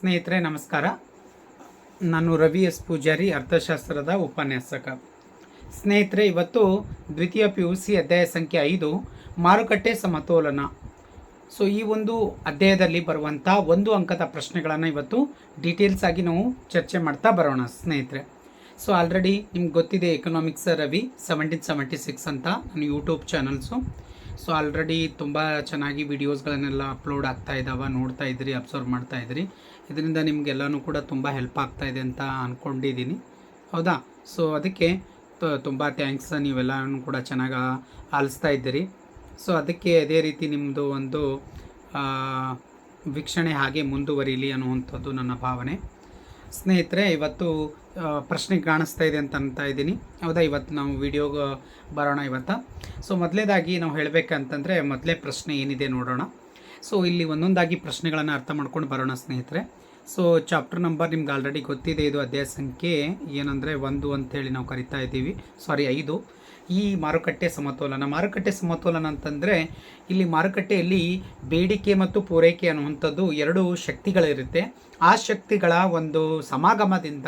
ಸ್ನೇಹಿತರೆ, ನಮಸ್ಕಾರ. ನಾನು ರವಿ ಎಸ್ ಪೂಜಾರಿ, ಅರ್ಥಶಾಸ್ತ್ರದ ಉಪನ್ಯಾಸಕ. ಸ್ನೇಹಿತರೆ, ಇವತ್ತು ದ್ವಿತೀಯ ಪಿ ಯು ಸಿ ಅಧ್ಯಾಯ ಸಂಖ್ಯೆ ಐದು, ಮಾರುಕಟ್ಟೆ ಸಮತೋಲನ. ಸೊ ಈ ಒಂದು ಅಧ್ಯಾಯದಲ್ಲಿ ಬರುವಂಥ ಒಂದು ಅಂಕದ ಪ್ರಶ್ನೆಗಳನ್ನು ಇವತ್ತು ಡೀಟೇಲ್ಸ್ ಆಗಿ ನಾವು ಚರ್ಚೆ ಮಾಡ್ತಾ ಬರೋಣ ಸ್ನೇಹಿತರೆ. ಸೊ ಆಲ್ರೆಡಿ ನಿಮ್ಗೆ ಗೊತ್ತಿದೆ economics Ravi seventeen seventy six ಅಂತ ನನ್ನ ಯೂಟ್ಯೂಬ್ ಚಾನಲ್ಸು ಸೊ. ಆಲ್ರೆಡಿ ತುಂಬ ಚೆನ್ನಾಗಿ ವೀಡಿಯೋಸ್ಗಳನ್ನೆಲ್ಲ ಅಪ್ಲೋಡ್ ಆಗ್ತಾ ಇದ್ದಾವೆ ನೋಡ್ತಾ ಇದ್ರಿ, ಅಬ್ಸರ್ವ್ ಮಾಡ್ತಾ ಇದ್ರಿ. ಇದರಿಂದ ನಿಮಗೆಲ್ಲನೂ ಕೂಡ ತುಂಬ ಹೆಲ್ಪ್ ಆಗ್ತಾ ಇದೆ ಅಂತ ಅಂದ್ಕೊಂಡಿದ್ದೀನಿ ಹೌದಾ? ಸೊ ಅದಕ್ಕೆ ತುಂಬ ಥ್ಯಾಂಕ್ಸ್ ನೀವೆಲ್ಲನೂ ಕೂಡ ಚೆನ್ನಾಗಿ ಆಲಿಸ್ತಾ ಇದ್ದೀರಿ. ಸೊ ಅದಕ್ಕೆ ಅದೇ ರೀತಿ ನಿಮ್ಮದು ಒಂದು ವೀಕ್ಷಣೆ ಹಾಗೆ ಮುಂದುವರಿಲಿ ಅನ್ನುವಂಥದ್ದು ನನ್ನ ಭಾವನೆ. ಸ್ನೇಹಿತರೆ, ಇವತ್ತು ಪ್ರಶ್ನೆ ಕಾಣಿಸ್ತಾ ಇದೆ ಅಂತ ಅಂತ ಇದ್ದೀನಿ. ಹೌದಾ? ಇವತ್ತು ನಾವು ವಿಡಿಯೋಗೆ ಬರೋಣ ಇವತ್ತು. ಸೊ ಮೊದಲೇದಾಗಿ ನಾವು ಹೇಳಬೇಕಂತಂದರೆ ಮೊದಲೇ ಪ್ರಶ್ನೆ ಏನಿದೆ ನೋಡೋಣ. ಸೊ ಇಲ್ಲಿ ಒಂದೊಂದಾಗಿ ಪ್ರಶ್ನೆಗಳನ್ನು ಅರ್ಥ ಮಾಡ್ಕೊಂಡು ಬರೋಣ ಸ್ನೇಹಿತರೆ. ಸೊ ಚಾಪ್ಟರ್ ನಂಬರ್ ನಿಮ್ಗೆ ಆಲ್ರೆಡಿ ಗೊತ್ತಿದೆ ಇದು ಅಧ್ಯಾಯ ಸಂಖ್ಯೆ ಏನಂದರೆ ಒಂದು ಅಂತೇಳಿ ನಾವು ಕರಿತಾ ಇದ್ದೀವಿ. ಸಾರಿ ಐದು. ಈ ಮಾರುಕಟ್ಟೆ ಸಮತೋಲನ. ಮಾರುಕಟ್ಟೆ ಸಮತೋಲನ ಅಂತಂದರೆ ಇಲ್ಲಿ ಮಾರುಕಟ್ಟೆಯಲ್ಲಿ ಬೇಡಿಕೆ ಮತ್ತು ಪೂರೈಕೆ ಅನ್ನುವಂಥದ್ದು ಎರಡು ಶಕ್ತಿಗಳಿರುತ್ತೆ. ಆ ಶಕ್ತಿಗಳ ಒಂದು ಸಮಾಗಮದಿಂದ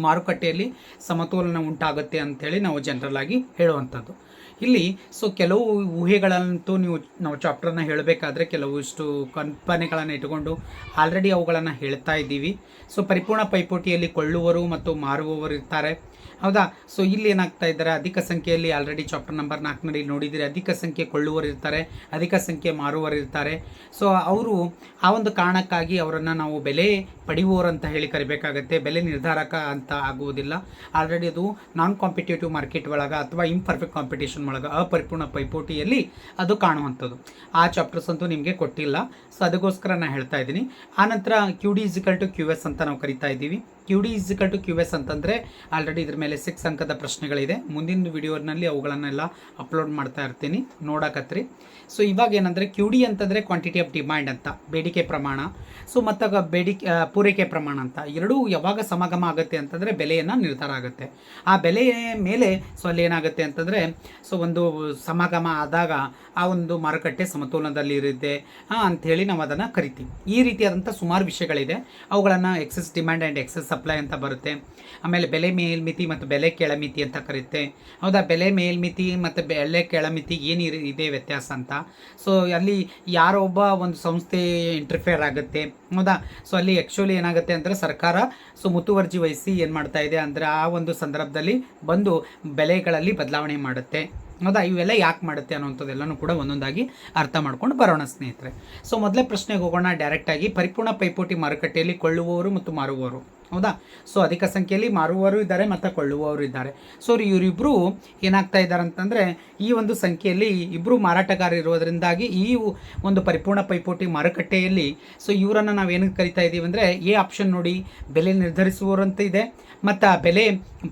ಮಾರುಕಟ್ಟೆಯಲ್ಲಿ ಸಮತೋಲನ ಉಂಟಾಗುತ್ತೆ ಅಂಥೇಳಿ ನಾವು ಜನರಲ್ ಆಗಿ ಹೇಳುವಂಥದ್ದು. ಇಲ್ಲಿ ಸೊ ಕೆಲವು ಊಹೆಗಳಂತೂ ನೀವು, ನಾವು ಚಾಪ್ಟರ್ನ ಹೇಳಬೇಕಾದ್ರೆ ಕೆಲವಿಷ್ಟು ಕಲ್ಪನೆಗಳನ್ನು ಇಟ್ಟುಕೊಂಡು ಆಲ್ರೆಡಿ ಅವುಗಳನ್ನು ಹೇಳ್ತಾ ಇದ್ದೀವಿ. ಸೊ ಪರಿಪೂರ್ಣ ಪೈಪೋಟಿಯಲ್ಲಿ ಕೊಳ್ಳುವರು ಮತ್ತು ಮಾರುವವರು ಇರ್ತಾರೆ. ಹೌದಾ? ಸೊ ಇಲ್ಲಿ ಏನಾಗ್ತಾ ಇದ್ದಾರೆ? ಅಧಿಕ ಸಂಖ್ಯೆಯಲ್ಲಿ ಆಲ್ರೆಡಿ ಚಾಪ್ಟರ್ ನಂಬರ್ ನಾಲ್ಕನಲ್ಲಿ ನೋಡಿದ್ದೀರಿ. ಅಧಿಕ ಸಂಖ್ಯೆ ಕೊಳ್ಳುವರು ಇರ್ತಾರೆ, ಅಧಿಕ ಸಂಖ್ಯೆ ಮಾರುವರು ಇರ್ತಾರೆ. ಸೊ ಅವರು ಆ ಒಂದು ಕಾರಣಕ್ಕಾಗಿ ಅವರನ್ನು ನಾವು ಬೆಲೆ ಪಡೆಯುವವರು ಅಂತ ಹೇಳಿ ಕರಿಬೇಕಾಗತ್ತೆ. ಬೆಲೆ ನಿರ್ಧಾರಕ ಅಂತ ಆಗುವುದಿಲ್ಲ. ಆಲ್ರೆಡಿ ಅದು ನಾನ್ ಕಾಂಪಿಟೇಟಿವ್ ಮಾರ್ಕೆಟ್ ಒಳಗೆ ಅಥವಾ ಇಂಪರ್ಫೆಕ್ಟ್ ಕಾಂಪಿಟೇಷನ್ ಒಳಗೆ, ಅಪರಿಪೂರ್ಣ ಪೈಪೋಟಿಯಲ್ಲಿ ಅದು ಕಾಣುವಂಥದ್ದು. ಆ ಚಾಪ್ಟರ್ಸ್ ಅಂತೂ ನಿಮಗೆ ಕೊಟ್ಟಿಲ್ಲ. ಸೊ ಅದಕ್ಕೋಸ್ಕರ ನಾನು ಹೇಳ್ತಾ ಇದ್ದೀನಿ. ಆನಂತರ Q D is equal to Q S ಅಂತ ನಾವು ಕರಿತಾ ಇದ್ದೀವಿ. Q D is equal to Q S ಅಂತಂದರೆ ಆಲ್ರೆಡಿ ಇದ್ರ ಮೇಲೆ ಸಿಕ್ಸ್ ಅಂಕದ ಪ್ರಶ್ನೆಗಳಿದೆ. ಮುಂದಿನ ವಿಡಿಯೋನಲ್ಲಿ ಅವುಗಳನ್ನೆಲ್ಲ ಅಪ್ಲೋಡ್ ಮಾಡ್ತಾ ಇರ್ತೀನಿ. ನೋಡಕತ್ರಿ. ಸೊ ಇವಾಗ ಏನಂದರೆ ಕ್ಯೂ ಡಿ ಅಂತಂದರೆ ಕ್ವಾಂಟಿಟಿ ಆಫ್ ಡಿಮ್ಯಾಂಡ್ ಅಂತ, ಬೇಡಿಕೆ ಪ್ರಮಾಣ. ಸೊ ಮತ್ತು ಬೇಡಿಕೆ ಪೂರೈಕೆ ಪ್ರಮಾಣ ಅಂತ. ಎರಡೂ ಯಾವಾಗ ಸಮಾಗಮ ಆಗುತ್ತೆ ಅಂತಂದರೆ ಬೆಲೆಯನ್ನು ನಿರ್ಧಾರ ಆಗುತ್ತೆ. ಆ ಬೆಲೆಯ ಮೇಲೆ ಸೊ ಅಲ್ಲಿ ಏನಾಗುತ್ತೆ ಅಂತಂದರೆ ಸೊ ಒಂದು ಸಮಾಗಮ ಆದಾಗ ಆ ಒಂದು ಮಾರುಕಟ್ಟೆ ಸಮತೋಲನದಲ್ಲಿ ಇರುತ್ತೆ ಅಂಥೇಳಿ ನಾವು ಅದನ್ನು ಕರಿತೀವಿ. ಈ ರೀತಿಯಾದಂಥ ಸುಮಾರು ವಿಷಯಗಳಿದೆ. ಅವುಗಳನ್ನು excess demand and excess supply ಅಂತ ಬರುತ್ತೆ. ಆಮೇಲೆ ಬೆಲೆ ಮೇಲ್ಮಿತಿ ಮತ್ತು ಬೆಲೆ ಕೆಳಮಿತಿ ಅಂತ ಕರೆಯುತ್ತೆ ಹೌದಾ? ಬೆಲೆ ಮೇಲ್ಮಿತಿ ಮತ್ತು ಬೆಲೆ ಕೆಳಮಿತಿ ಏನು ಇದೆ ವ್ಯತ್ಯಾಸ ಅಂತ? ಸೊ ಅಲ್ಲಿ ಯಾರೊಬ್ಬ ಒಂದು ಸಂಸ್ಥೆ ಇಂಟರ್ಫೇರ್ ಆಗುತ್ತೆ. ಹೌದಾ? ಸೊ ಅಲ್ಲಿ ಆ್ಯಕ್ಚುಲಿ ಏನಾಗುತ್ತೆ ಅಂದರೆ ಸರ್ಕಾರ ಸೊ, ಮುತುವರ್ಜಿ ವಹಿಸಿ ಏನು ಮಾಡ್ತಾ ಇದೆ ಅಂದರೆ ಆ ಒಂದು ಸಂದರ್ಭದಲ್ಲಿ ಬಂದು ಬೆಲೆಗಳಲ್ಲಿ ಬದಲಾವಣೆ ಮಾಡುತ್ತೆ. ಹೌದಾ? ಇವೆಲ್ಲ ಯಾಕೆ ಮಾಡುತ್ತೆ ಅನ್ನೋಂಥದ್ದೆಲ್ಲನೂ ಕೂಡ ಒಂದೊಂದಾಗಿ ಅರ್ಥ ಮಾಡ್ಕೊಂಡು ಬರೋಣ ಸ್ನೇಹಿತರೆ. ಸೊ ಮೊದಲೇ ಪ್ರಶ್ನೆಗೆ ಹೋಗೋಣ. ಡೈರೆಕ್ಟಾಗಿ ಪರಿಪೂರ್ಣ ಪೈಪೋಟಿ ಮಾರುಕಟ್ಟೆಯಲ್ಲಿ ಕೊಳ್ಳುವವರು ಮತ್ತು ಮಾರುವವರು. ಹೌದಾ? ಸೊ ಅಧಿಕ ಸಂಖ್ಯೆಯಲ್ಲಿ ಮಾರುವವರು ಇದ್ದಾರೆ ಮತ್ತು ಕೊಳ್ಳುವವರು ಇದ್ದಾರೆ. ಸೊ ಇವರಿಬ್ಬರು ಏನಾಗ್ತಾ ಇದ್ದಾರೆ ಅಂತಂದರೆ ಈ ಒಂದು ಸಂಖ್ಯೆಯಲ್ಲಿ ಇಬ್ಬರು ಮಾರಾಟಗಾರ ಇರೋದರಿಂದಾಗಿ ಈ ಒಂದು ಪರಿಪೂರ್ಣ ಪೈಪೋಟಿ ಮಾರುಕಟ್ಟೆಯಲ್ಲಿ ಸೊ ಇವರನ್ನು ನಾವೇನು ಕರಿತಾ ಇದ್ದೀವಿ ಅಂದರೆ, ಎ ಆಪ್ಷನ್ ನೋಡಿ, ಬೆಲೆ ನಿರ್ಧರಿಸುವವರಂತ ಇದೆ ಮತ್ತು ಬೆಲೆ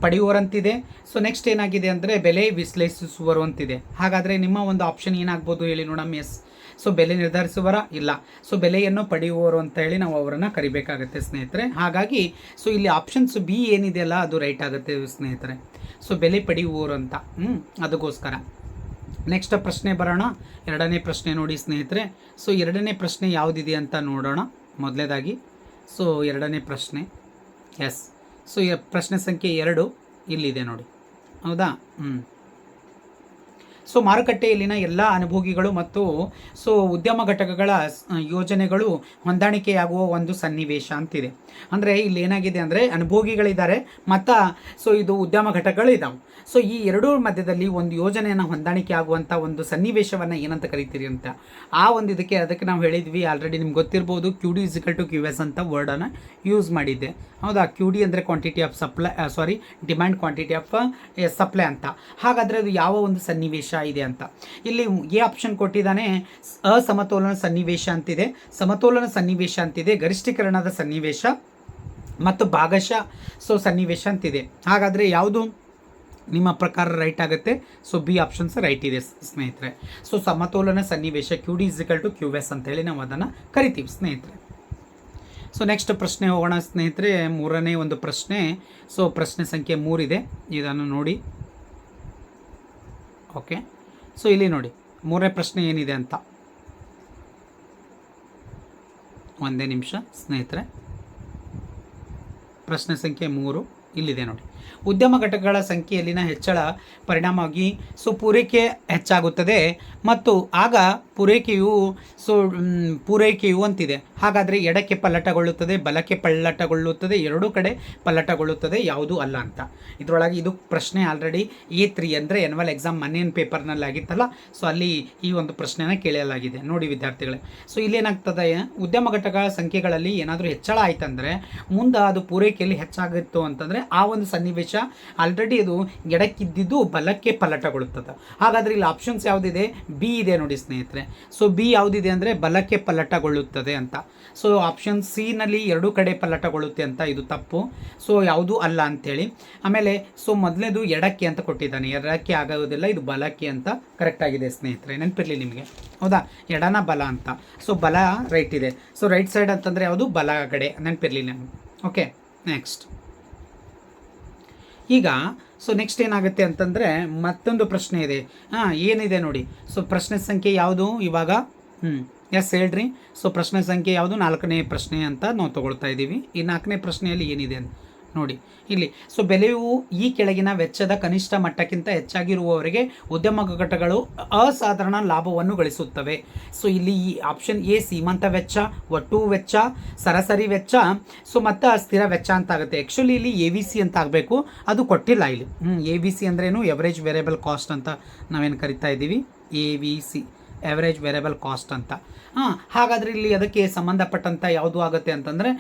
ಪಡೆಯುವವರಂತಿದೆ. ಸೊ ನೆಕ್ಸ್ಟ್ ಏನಾಗಿದೆ ಅಂದರೆ, ಬೆಲೆ ವಿಶ್ಲೇಷಿಸುವರು ಅಂತಿದೆ ಹಾಗಾದರೆ ನಿಮ್ಮ ಒಂದು ಆಪ್ಷನ್ ಏನಾಗ್ಬೋದು ಹೇಳಿ ನೋಡಮ್ಮ ಎಸ್. ಸೊ ಬೆಲೆ ನಿರ್ಧರಿಸುವರ ಇಲ್ಲ. ಸೊ ಬೆಲೆಯನ್ನು ಪಡೆಯುವವರು ಅಂತ ಹೇಳಿ ನಾವು ಅವರನ್ನು ಕರಿಬೇಕಾಗುತ್ತೆ ಸ್ನೇಹಿತರೆ. ಹಾಗಾಗಿ ಸೊ ಇಲ್ಲಿ ಆಪ್ಷನ್ಸ್ ಬಿ ಏನಿದೆಯಲ್ಲ, ಅದು ರೈಟ್ ಆಗುತ್ತೆ ಸ್ನೇಹಿತರೆ. ಸೊ ಬೆಲೆ ಪಡೆಯುವವರು ಅಂತ ಹ್ಞೂ ಅದಕ್ಕೋಸ್ಕರ. ನೆಕ್ಸ್ಟ್ ಪ್ರಶ್ನೆ ಬರೋಣ. ಎರಡನೇ ಪ್ರಶ್ನೆ ನೋಡಿ ಸ್ನೇಹಿತರೆ. ಸೊ ಎರಡನೇ ಪ್ರಶ್ನೆ ಯಾವುದಿದೆ ಅಂತ ನೋಡೋಣ ಮೊದಲೇದಾಗಿ. ಸೊ ಎರಡನೇ ಪ್ರಶ್ನೆ ಎಸ್ ಸೊ ಪ್ರಶ್ನೆ ಸಂಖ್ಯೆ ಎರಡು ಇಲ್ಲಿದೆ ನೋಡಿ. ಹೌದಾ? ಹ್ಞೂ ಸೊ ಮಾರುಕಟ್ಟೆಯಲ್ಲಿನ ಎಲ್ಲ ಅನುಭೋಗಿಗಳು ಮತ್ತು ಸೊ ಉದ್ಯಮ ಘಟಕಗಳ ಯೋಜನೆಗಳು ಹೊಂದಾಣಿಕೆಯಾಗುವ ಒಂದು ಸನ್ನಿವೇಶ ಅಂತಿದೆ. ಅಂದರೆ ಇಲ್ಲಿ ಏನಾಗಿದೆ ಅಂದರೆ ಅನುಭೋಗಿಗಳಿದ್ದಾರೆ, ಮತ್ತು ಸೊ ಇದು ಉದ್ಯಮ ಘಟಕಗಳು ಇದ್ದಾವೆ ಸೊ ಈ ಎರಡೂ ಮಧ್ಯದಲ್ಲಿ ಒಂದು ಯೋಜನೆಯನ್ನು ಹೊಂದಾಣಿಕೆ ಆಗುವಂಥ ಒಂದು ಸನ್ನಿವೇಶವನ್ನು ಏನಂತ ಕರಿತೀರಿ ಅಂತ. ಆ ಒಂದು ಇದಕ್ಕೆ ಅದಕ್ಕೆ ನಾವು ಹೇಳಿದ್ವಿ ಆಲ್ರೆಡಿ ನಿಮ್ಗೆ ಗೊತ್ತಿರ್ಬೋದು Q D is equal to Q S ಅಂತ ವರ್ಡನ್ನು ಯೂಸ್ ಮಾಡಿದ್ದೆ. ಹೌದಾ? ಕ್ಯೂ ಡಿ ಅಂದರೆ quantity of supply sorry demand quantity of supply ಅಂತ. ಹಾಗಾದರೆ ಅದು ಯಾವ ಒಂದು ಸನ್ನಿವೇಶ ಇದೆ ಅಂತ. ಇಲ್ಲಿ ಎ ಆಪ್ಷನ್ ಕೊಟ್ಟಿದ್ದಾನೆ, ಅಸಮತೋಲನ ಸನ್ನಿವೇಶ ಅಂತಿದೆ. ಸಮತೋಲನ ಸನ್ನಿವೇಶ ಅಂತಿದೆ, ಗರಿಷ್ಠೀಕರಣದ ಸನ್ನಿವೇಶ ಮತ್ತು ಭಾಗಶಃ ಸೊ ಸನ್ನಿವೇಶ ಅಂತಿದೆ. ಹಾಗಾದರೆ ಯಾವುದು? ನಿಮ್ಮ ಪ್ರಕಾರ ರೈಟ್ ಆಗುತ್ತೆ. ಸೊ ಬಿ ಆಪ್ಷನ್ಸ್ ರೈಟ್ ಇದೆ, ಸ್ನೇಹಿತರೆ. ಸೊ ಸಮತೋಲನ ಸನ್ನಿವೇಶ Q D is equal to Q S ಅಂತೇಳಿ ನಾವು ಅದನ್ನು ಕರಿತೀವಿ, ಸ್ನೇಹಿತರೆ. ಸೊ ನೆಕ್ಸ್ಟ್ ಪ್ರಶ್ನೆ ಹೋಗೋಣ, ಸ್ನೇಹಿತರೆ. ಮೂರನೇ ಒಂದು ಪ್ರಶ್ನೆ. ಸೊ ಪ್ರಶ್ನೆ ಸಂಖ್ಯೆ ಮೂರಿದೆ ಇದನ್ನು ನೋಡಿ. ಓಕೆ ಸೊ ಇಲ್ಲಿ ನೋಡಿ. ಮೂರನೇ ಪ್ರಶ್ನೆ ಏನಿದೆ ಅಂತ? ಒಂದೇ ನಿಮಿಷ, ಸ್ನೇಹಿತರೆ. ಪ್ರಶ್ನೆ ಸಂಖ್ಯೆ ಮೂರು ಇಲ್ಲಿದೆ ನೋಡಿ. ಉದ್ಯಮ ಘಟಕಗಳ ಸಂಖ್ಯೆಯಲ್ಲಿನ ಹೆಚ್ಚಳ ಪರಿಣಾಮವಾಗಿ ಸೊ ಪೂರೈಕೆ ಹೆಚ್ಚಾಗುತ್ತದೆ ಮತ್ತು ಆಗ ಪೂರೈಕೆಯು ಸೊ ಪೂರೈಕೆಯು ಅಂತಿದೆ. ಹಾಗಾದರೆ ಎಡಕ್ಕೆ ಪಲ್ಲಟಗೊಳ್ಳುತ್ತದೆ, ಬಲಕ್ಕೆ ಪಲ್ಲಟಗೊಳ್ಳುತ್ತದೆ, ಎರಡೂ ಕಡೆ ಪಲ್ಲಟಗೊಳ್ಳುತ್ತದೆ, ಯಾವುದೂ ಅಲ್ಲ ಅಂತ. ಇದರೊಳಗೆ ಇದು ಪ್ರಶ್ನೆ ಆಲ್ರೆಡಿ ಎ ತ್ರೀ ಅಂದರೆ ಎನ್ವಲ್ ಎಕ್ಸಾಮ್ ಮನೆಯನ್ ಪೇಪರ್ನಲ್ಲಿ ಆಗಿತ್ತಲ್ಲ? ಸೊ ಅಲ್ಲಿ ಈ ಒಂದು ಪ್ರಶ್ನೆನ ಕೇಳಲಾಗಿದೆ. ನೋಡಿ ವಿದ್ಯಾರ್ಥಿಗಳೇ. ಸೊ ಇಲ್ಲೇನಾಗ್ತದೆ ಉದ್ಯಮ ಘಟಕಗಳ ಸಂಖ್ಯೆಗಳಲ್ಲಿ ಏನಾದರೂ ಹೆಚ್ಚಳ ಆಯ್ತಂದ್ರೆ ಮುಂದೆ ಅದು ಪೂರೈಕೆಯಲ್ಲಿ ಹೆಚ್ಚಾಗಿತ್ತು ಅಂತಂದರೆ ಆ ಒಂದು ಸನ್ನಿವೇಶ ಆಲ್ರೆಡಿ ಅದು ಎಡಕ್ಕಿದ್ದಿದ್ದು ಬಲಕ್ಕೆ ಪಲ್ಲಟಗೊಳ್ಳುತ್ತದೆ. ಹಾಗಾದರೆ ಇಲ್ಲಿ ಆಪ್ಷನ್ಸ್ ಯಾವುದಿದೆ? ಬಿ ಇದೆ ನೋಡಿ ಸ್ನೇಹಿತರೆ. ಸೊ ಬಿ ಯಾವುದಿದೆ ಅಂದರೆ ಬಲಕ್ಕೆ ಪಲ್ಲಟಗೊಳ್ಳುತ್ತದೆ ಅಂತ. ಸೊ ಆಪ್ಷನ್ನಲ್ಲಿ ಎರಡೂ ಕಡೆ ಪಲ್ಲಟಗೊಳ್ಳುತ್ತೆ ಅಂತ ಇದು ತಪ್ಪು. ಸೊ ಯಾವುದೂ ಅಲ್ಲ ಅಂಥೇಳಿ ಆಮೇಲೆ ಸೊ ಮೊದಲನೇದು ಎಡಕ್ಕೆ ಅಂತ ಕೊಟ್ಟಿದ್ದಾನೆ. ಎಡಕ್ಕೆ ಆಗೋದಿಲ್ಲ, ಇದು ಬಲಕ್ಕೆ ಅಂತ ಕರೆಕ್ಟ್ ಆಗಿದೆ ಸ್ನೇಹಿತರೆ. ನೆನಪಿರಲಿ ನಿಮಗೆ. ಹೌದಾ? ಎಡನ ಬಲ ಅಂತ. ಸೊ ಬಲ ರೈಟ್ ಇದೆ. ಸೊ ರೈಟ್ ಸೈಡ್ ಅಂತಂದರೆ ಯಾವುದು? ಬಲ ಕಡೆ. ನೆನಪಿರಲಿ ನಮಗೆ. ಓಕೆ ನೆಕ್ಸ್ಟ್ ಈಗ ಸೊ ನೆಕ್ಸ್ಟ್ ಏನಾಗುತ್ತೆ ಅಂತಂದರೆ ಮತ್ತೊಂದು ಪ್ರಶ್ನೆ ಇದೆ. ಹಾಂ, ಏನಿದೆ ನೋಡಿ. ಸೊ ಪ್ರಶ್ನೆ ಸಂಖ್ಯೆ ಯಾವುದು? ಇವಾಗ ಹ್ಞೂ ಎಸ್ ಹೇಳ್ರಿ. ಸೊ ಪ್ರಶ್ನೆ ಸಂಖ್ಯೆ ಯಾವುದು? ನಾಲ್ಕನೇ ಪ್ರಶ್ನೆ ಅಂತ ನಾವು ತೊಗೊಳ್ತಾ ಇದ್ದೀವಿ ಈ ನಾಲ್ಕನೇ ಪ್ರಶ್ನೆಯಲ್ಲಿ ಏನಿದೆ ಅಂತ. ನೋಡಿ. ಇಲ್ಲಿ, ಸೊ ಬೆಲೆಯು ಈ ಕೆಳಗಿನ ವೆಚ್ಚದ ಕನಿಷ್ಠ ಮಟ್ಟಕ್ಕಿಂತ ಹೆಚ್ಚಾಗಿರುವವರಿಗೆ ಉದ್ಯಮ ಘಟಕಗಳು ಅಸಾಧಾರಣ ಲಾಭವನ್ನು ಗಳಿಸುತ್ತವೆ. ಸೊ ಇಲ್ಲಿ ಈ ಆಪ್ಷನ್ ಎ, ಸೀಮಂತ ವೆಚ್ಚ, ಒಟ್ಟು ವೆಚ್ಚ, ಸರಾಸರಿ ವೆಚ್ಚ, ಸೊ ಮತ್ತು ಸ್ಥಿರ ವೆಚ್ಚ ಅಂತ ಆಗುತ್ತೆ ಆ್ಯಕ್ಚುಲಿ ಇಲ್ಲಿ ಎ ವಿ ಸಿ ಅಂತ ಆಗಬೇಕು. ಅದು ಕೊಟ್ಟಿಲ್ಲ ಇಲ್ಲಿ. ಹ್ಞೂ ಎ ವಿ ಸಿ ಅಂದ್ರೇನು ಎವರೇಜ್ ವೇರಿಯಬಲ್ ಕಾಸ್ಟ್ ಅಂತ ನಾವೇನು ಕರಿತಾ ಇದ್ದೀವಿ? A V C average variable cost ಅಂತ. ಹಾಂ, ಹಾಗಾದರೆ ಇಲ್ಲಿ ಅದಕ್ಕೆ ಸಂಬಂಧಪಟ್ಟಂಥ ಯಾವುದು ಆಗುತ್ತೆ ಅಂತಂದರೆ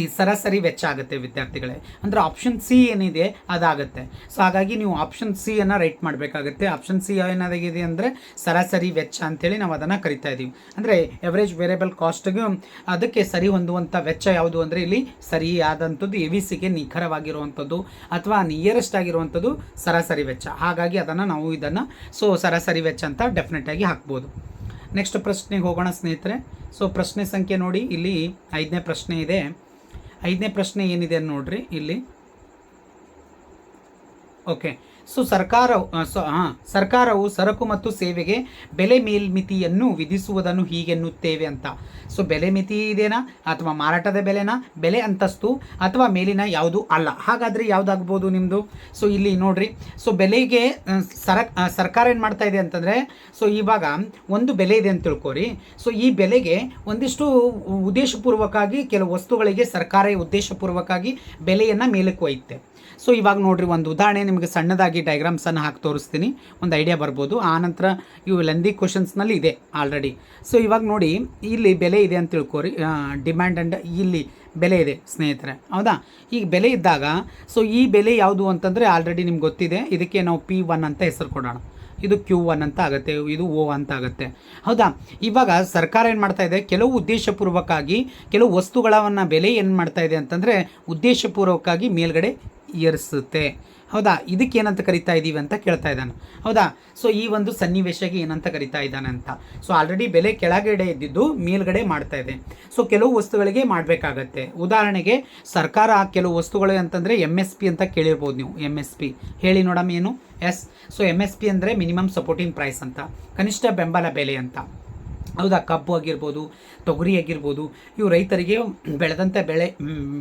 ಈ ಸರಾಸರಿ ವೆಚ್ಚ ಆಗುತ್ತೆ ವಿದ್ಯಾರ್ಥಿಗಳೇ. ಅಂದರೆ ಆಪ್ಷನ್ ಸಿ ಏನಿದೆ, ಅದಾಗುತ್ತೆ. ಸೊ ಹಾಗಾಗಿ ನೀವು ಆಪ್ಷನ್ ಸಿ ಅನ್ನು ರೈಟ್ ಮಾಡಬೇಕಾಗುತ್ತೆ. ಆಪ್ಷನ್ ಸಿ ಏನಾಗಿದೆ ಅಂದರೆ ಸರಾಸರಿ ವೆಚ್ಚ ಅಂತೇಳಿ ನಾವು ಅದನ್ನು ಕರಿತಾ ಇದ್ದೀವಿ ಅಂದರೆ ಎವರೇಜ್ ವೇರಿಯಬಲ್ ಕಾಸ್ಟ್ಗೆ ಅದಕ್ಕೆ ಸರಿ ಹೊಂದುವಂಥ ವೆಚ್ಚ ಯಾವುದು ಅಂದರೆ ಇಲ್ಲಿ ಸರಿಯಾದಂಥದ್ದು ಎ ವಿ ಸಿಗೆ ನಿಖರವಾಗಿರುವಂಥದ್ದು ಅಥವಾ ನಿಯರೆಸ್ಟ್ ಆಗಿರುವಂಥದ್ದು ಸರಾಸರಿ ವೆಚ್ಚ. ಹಾಗಾಗಿ ಅದನ್ನು ನಾವು ಇದನ್ನು ಸೊ ಸರಾಸರಿ ವೆಚ್ಚ ಅಂತ ಡೆಫಿನೆಟ್ ಆಗಿ ಹಾಕ್ಬೋದು. ನೆಕ್ಸ್ಟ್ ಪ್ರಶ್ನೆಗೆ ಹೋಗೋಣ ಸ್ನೇಹಿತರೆ. ಸೊ ಪ್ರಶ್ನೆ ಸಂಖ್ಯೆ ನೋಡಿ. ಇಲ್ಲಿ ಐದನೇ ಪ್ರಶ್ನೆ ಇದೆ. ಐದನೇ ಪ್ರಶ್ನೆ ಏನಿದೆ ನೋಡ್ರಿ ಇಲ್ಲಿ. ಓಕೆ ಸೊ ಸರ್ಕಾರ ಸರ್ಕಾರವು ಸರಕು ಮತ್ತು ಸೇವೆಗೆ ಬೆಲೆ ಮೇಲ್ಮಿತಿಯನ್ನು ವಿಧಿಸುವುದನ್ನು ಹೀಗೆನ್ನುತ್ತೇವೆ ಅಂತ. ಸೊ ಬೆಲೆ ಮಿತಿ ಇದೆನಾ? ಅಥವಾ ಮಾರಾಟದ ಬೆಲೆನಾ? ಬೆಲೆ ಅಂತಸ್ತು ಅಥವಾ ಮೇಲಿನ ಯಾವುದು ಅಲ್ಲ. ಹಾಗಾದರೆ ಯಾವುದಾಗ್ಬೋದು ನಿಮ್ಮದು ಸೊ ಇಲ್ಲಿ ನೋಡ್ರಿ. ಸೊ ಬೆಲೆಗೆ ಸರ ಸರ್ಕಾರ ಏನು ಮಾಡ್ತಾ ಇದೆ ಅಂತಂದರೆ, ಸೊ ಇವಾಗ ಒಂದು ಬೆಲೆ ಇದೆ ಅಂತ ತಿಳ್ಕೊರಿ. ಸೊ ಈ ಬೆಲೆಗೆ ಒಂದಿಷ್ಟು ಉದ್ದೇಶಪೂರ್ವಕವಾಗಿ ಕೆಲವು ವಸ್ತುಗಳಿಗೆ ಸರ್ಕಾರ ಉದ್ದೇಶಪೂರ್ವಕವಾಗಿ ಬೆಲೆಯನ್ನು ಮೇಲಕ್ಕೆ ಒಯ್ಯುತ್ತೆ. ಸೊ ಇವಾಗ ನೋಡ್ರಿ ಒಂದು ಉದಾಹರಣೆ, ನಿಮಗೆ ಸಣ್ಣದಾಗಿ ಡಯಾಗ್ರಾಮ್ಸನ್ನು ಹಾಕಿ ತೋರಿಸ್ತೀನಿ. ಒಂದು ಐಡಿಯಾ ಬರ್ಬೋದು. ಆನಂತರ ಇವು ಲೆಂದಿ ಕ್ವಶನ್ಸ್ನಲ್ಲಿ ಇದೆ ಆಲ್ರೆಡಿ ಸೊ ಇವಾಗ ನೋಡಿ, ಇಲ್ಲಿ ಬೆಲೆ ಇದೆ ಅಂತ ತಿಳ್ಕೊರಿ. ಡಿಮ್ಯಾಂಡ್ ಅಂಡ್ ಇಲ್ಲಿ ಬೆಲೆ ಇದೆ, ಸ್ನೇಹಿತರೆ. ಹೌದಾ? ಈಗ ಬೆಲೆ ಇದ್ದಾಗ ಸೊ ಈ ಬೆಲೆ ಯಾವುದು ಅಂತಂದರೆ ಆಲ್ರೆಡಿ ನಿಮ್ಗೆ ಗೊತ್ತಿದೆ. ಇದಕ್ಕೆ ನಾವು ಪಿ ಒನ್ ಅಂತ ಹೆಸರು ಕೊಡೋಣ. ಇದು ಕ್ಯೂ ಒನ್ ಅಂತ ಆಗುತ್ತೆ, ಇದು ಓ ಅಂತ ಆಗುತ್ತೆ. ಹೌದಾ? ಇವಾಗ ಸರ್ಕಾರ ಏನು ಮಾಡ್ತಾ ಇದೆ? ಕೆಲವು ಉದ್ದೇಶಪೂರ್ವಕವಾಗಿ, ಕೆಲವು ವಸ್ತುಗಳನ್ನು ಬೆಲೆ ಏನು ಮಾಡ್ತಾ ಇದೆ ಅಂತಂದರೆ ಉದ್ದೇಶಪೂರ್ವಕವಾಗಿ ಮೇಲ್ಗಡೆ ಏರಿಸುತ್ತೆ. ಹೌದಾ? ಇದಕ್ಕೆ ಏನಂತ ಕರಿತಾ ಇದ್ದೀವಿ ಅಂತ ಕೇಳ್ತಾ ಇದ್ದಾನೆ. ಹೌದಾ? ಸೊ ಈ ಒಂದು ಸನ್ನಿವೇಶಕ್ಕೆ ಏನಂತ ಕರಿತಾ ಇದ್ದಾನೆ ಅಂತ. ಸೊ ಆಲ್ರೆಡಿ ಬೆಲೆ ಕೆಳಗಡೆ ಇದ್ದಿದ್ದು ಮೇಲ್ಗಡೆ ಮಾಡ್ತಾ ಇದೆ. ಸೊ ಕೆಲವು ವಸ್ತುಗಳಿಗೆ ಮಾಡಬೇಕಾಗತ್ತೆ. ಉದಾಹರಣೆಗೆ, ಸರ್ಕಾರ ಕೆಲವು ವಸ್ತುಗಳು ಅಂತಂದರೆ ಎಂ ಎಸ್ ಪಿ ಅಂತ ಕೇಳಿರ್ಬೋದು ನೀವು. ಎಂ ಎಸ್ ಪಿ ಹೇಳಿ ನೋಡಮ್ಮ ಏನು? S so M S P ಅಂದರೆ ಮಿನಿಮಮ್ ಸಪೋರ್ಟಿಂಗ್ ಪ್ರೈಸ್ ಅಂತ. ಕನಿಷ್ಠ ಬೆಂಬಲ ಬೆಲೆ ಅಂತ. ಹೌದಾ? ಕಬ್ಬು ಆಗಿರ್ಬೋದು, ತೊಗರಿ ಆಗಿರ್ಬೋದು, ಇವು ರೈತರಿಗೆ ಬೆಳೆದಂಥ ಬೆಳೆ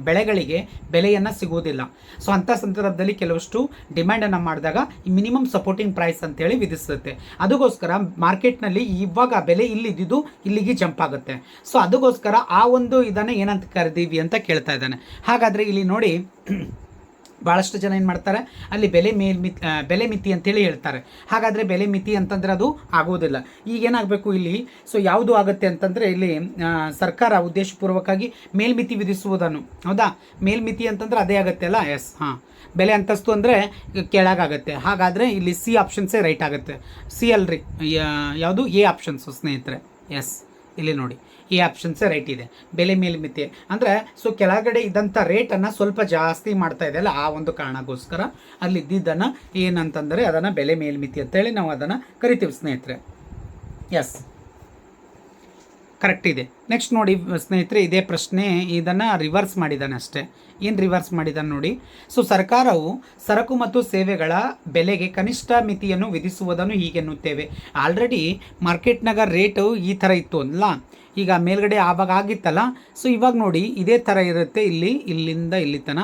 ಬೆಳೆಗಳಿಗೆ ಬೆಲೆಯನ್ನು ಸಿಗುವುದಿಲ್ಲ. ಸೊ ಅಂಥ ಸಂದರ್ಭದಲ್ಲಿ ಕೆಲವಷ್ಟು ಡಿಮ್ಯಾಂಡನ್ನು ಮಾಡಿದಾಗ ಮಿನಿಮಮ್ ಸಪೋರ್ಟಿಂಗ್ ಪ್ರೈಸ್ ಅಂತೇಳಿ ವಿಧಿಸುತ್ತೆ. ಅದಕ್ಕೋಸ್ಕರ ಮಾರ್ಕೆಟ್ನಲ್ಲಿ ಇವಾಗ ಬೆಲೆ ಇಲ್ಲಿದ್ದು ಇಲ್ಲಿಗೆ ಜಂಪ್ ಆಗುತ್ತೆ. ಸೊ ಅದಕ್ಕೋಸ್ಕರ ಆ ಒಂದು ಇದನ್ನು ಏನಂತ ಕರೆದೀವಿ ಅಂತ ಕೇಳ್ತಾ ಇದ್ದಾನೆ. ಹಾಗಾದರೆ ಇಲ್ಲಿ ನೋಡಿ ಭಾಳಷ್ಟು ಜನ ಏನು ಮಾಡ್ತಾರೆ, ಅಲ್ಲಿ ಬೆಲೆ ಮೇಲ್ ಮಿತಿ ಬೆಲೆ ಮಿತಿ ಅಂತೇಳಿ ಹೇಳ್ತಾರೆ. ಹಾಗಾದರೆ ಬೆಲೆ ಮಿತಿ ಅಂತಂದರೆ ಅದು ಆಗೋದಿಲ್ಲ. ಈಗ ಏನಾಗಬೇಕು ಇಲ್ಲಿ? ಸೊ ಯಾವುದು ಆಗುತ್ತೆ ಅಂತಂದರೆ ಇಲ್ಲಿ ಸರ್ಕಾರ ಉದ್ದೇಶಪೂರ್ವಕವಾಗಿ ಮೇಲ್ಮಿತಿ ವಿಧಿಸುವುದನ್ನು. ಹೌದಾ? ಮೇಲ್ಮಿತಿ ಅಂತಂದ್ರೆ ಅದೇ ಆಗುತ್ತೆ ಅಲ್ಲ? ಎಸ್ ಹಾಂ. ಬೆಲೆ ಅಂತಸ್ತು ಅಂದರೆ ಕೆಳಗಾಗತ್ತೆ. ಹಾಗಾದರೆ ಇಲ್ಲಿ ಸಿ ಆಪ್ಷನ್ಸೇ ರೈಟ್ ಆಗುತ್ತೆ. ಸಿ ಅಲ್ರಿ ಯಾವುದು? ಎ ಆಪ್ಷನ್ಸು ಸ್ನೇಹಿತರೆ. ಎಸ್ ಇಲ್ಲಿ ನೋಡಿ. ಈ ಆಪ್ಷನ್ಸ್ ರೈಟ್ ಇದೆ. ಬೆಲೆ ಮೇಲ್ಮಿತಿ ಅಂದರೆ ಸೊ ಕೆಳಗಡೆ ಇದ್ದಂಥ ರೇಟನ್ನು ಸ್ವಲ್ಪ ಜಾಸ್ತಿ ಮಾಡ್ತಾ ಇದೆಯಲ್ಲ ಆ ಒಂದು ಕಾರಣಕ್ಕೋಸ್ಕರ ಅಲ್ಲಿ ಇದ್ದಿದ್ದನ್ನು ಏನಂತಂದರೆ, ಅದನ್ನು ಬೆಲೆ ಮೇಲ್ಮಿತಿ ಅಂತೇಳಿ ನಾವು ಅದನ್ನು ಕರಿತೀವಿ ಸ್ನೇಹಿತರೆ. ಎಸ್ ಕರೆಕ್ಟ್ ಇದೆ. ನೆಕ್ಸ್ಟ್ ನೋಡಿ, ಸ್ನೇಹಿತರೆ, ಇದೇ ಪ್ರಶ್ನೆ, ಇದನ್ನು ರಿವರ್ಸ್ ಮಾಡಿದ್ದಾನೆ ಅಷ್ಟೇ. ಏನು ರಿವರ್ಸ್ ಮಾಡಿದ್ದಾನೆ ನೋಡಿ. ಸೊ ಸರ್ಕಾರವು ಸರಕು ಮತ್ತು ಸೇವೆಗಳ ಬೆಲೆಗೆ ಕನಿಷ್ಠ ಮಿತಿಯನ್ನು ವಿಧಿಸುವುದನ್ನು ಹೀಗೆನ್ನುತ್ತೇವೆ ಆಲ್ರೆಡಿ ಮಾರ್ಕೆಟ್ನಾಗ ರೇಟು ಈ ಥರ ಇತ್ತು ಅಲ್ಲ? ಈಗ ಮೇಲ್ಗಡೆ ಆವಾಗ ಆಗಿತ್ತಲ್ಲ? ಸೊ ಇವಾಗ ನೋಡಿ, ಇದೇ ಥರ ಇರುತ್ತೆ ಇಲ್ಲಿ, ಇಲ್ಲಿಂದ ಇಲ್ಲಿ ತನ.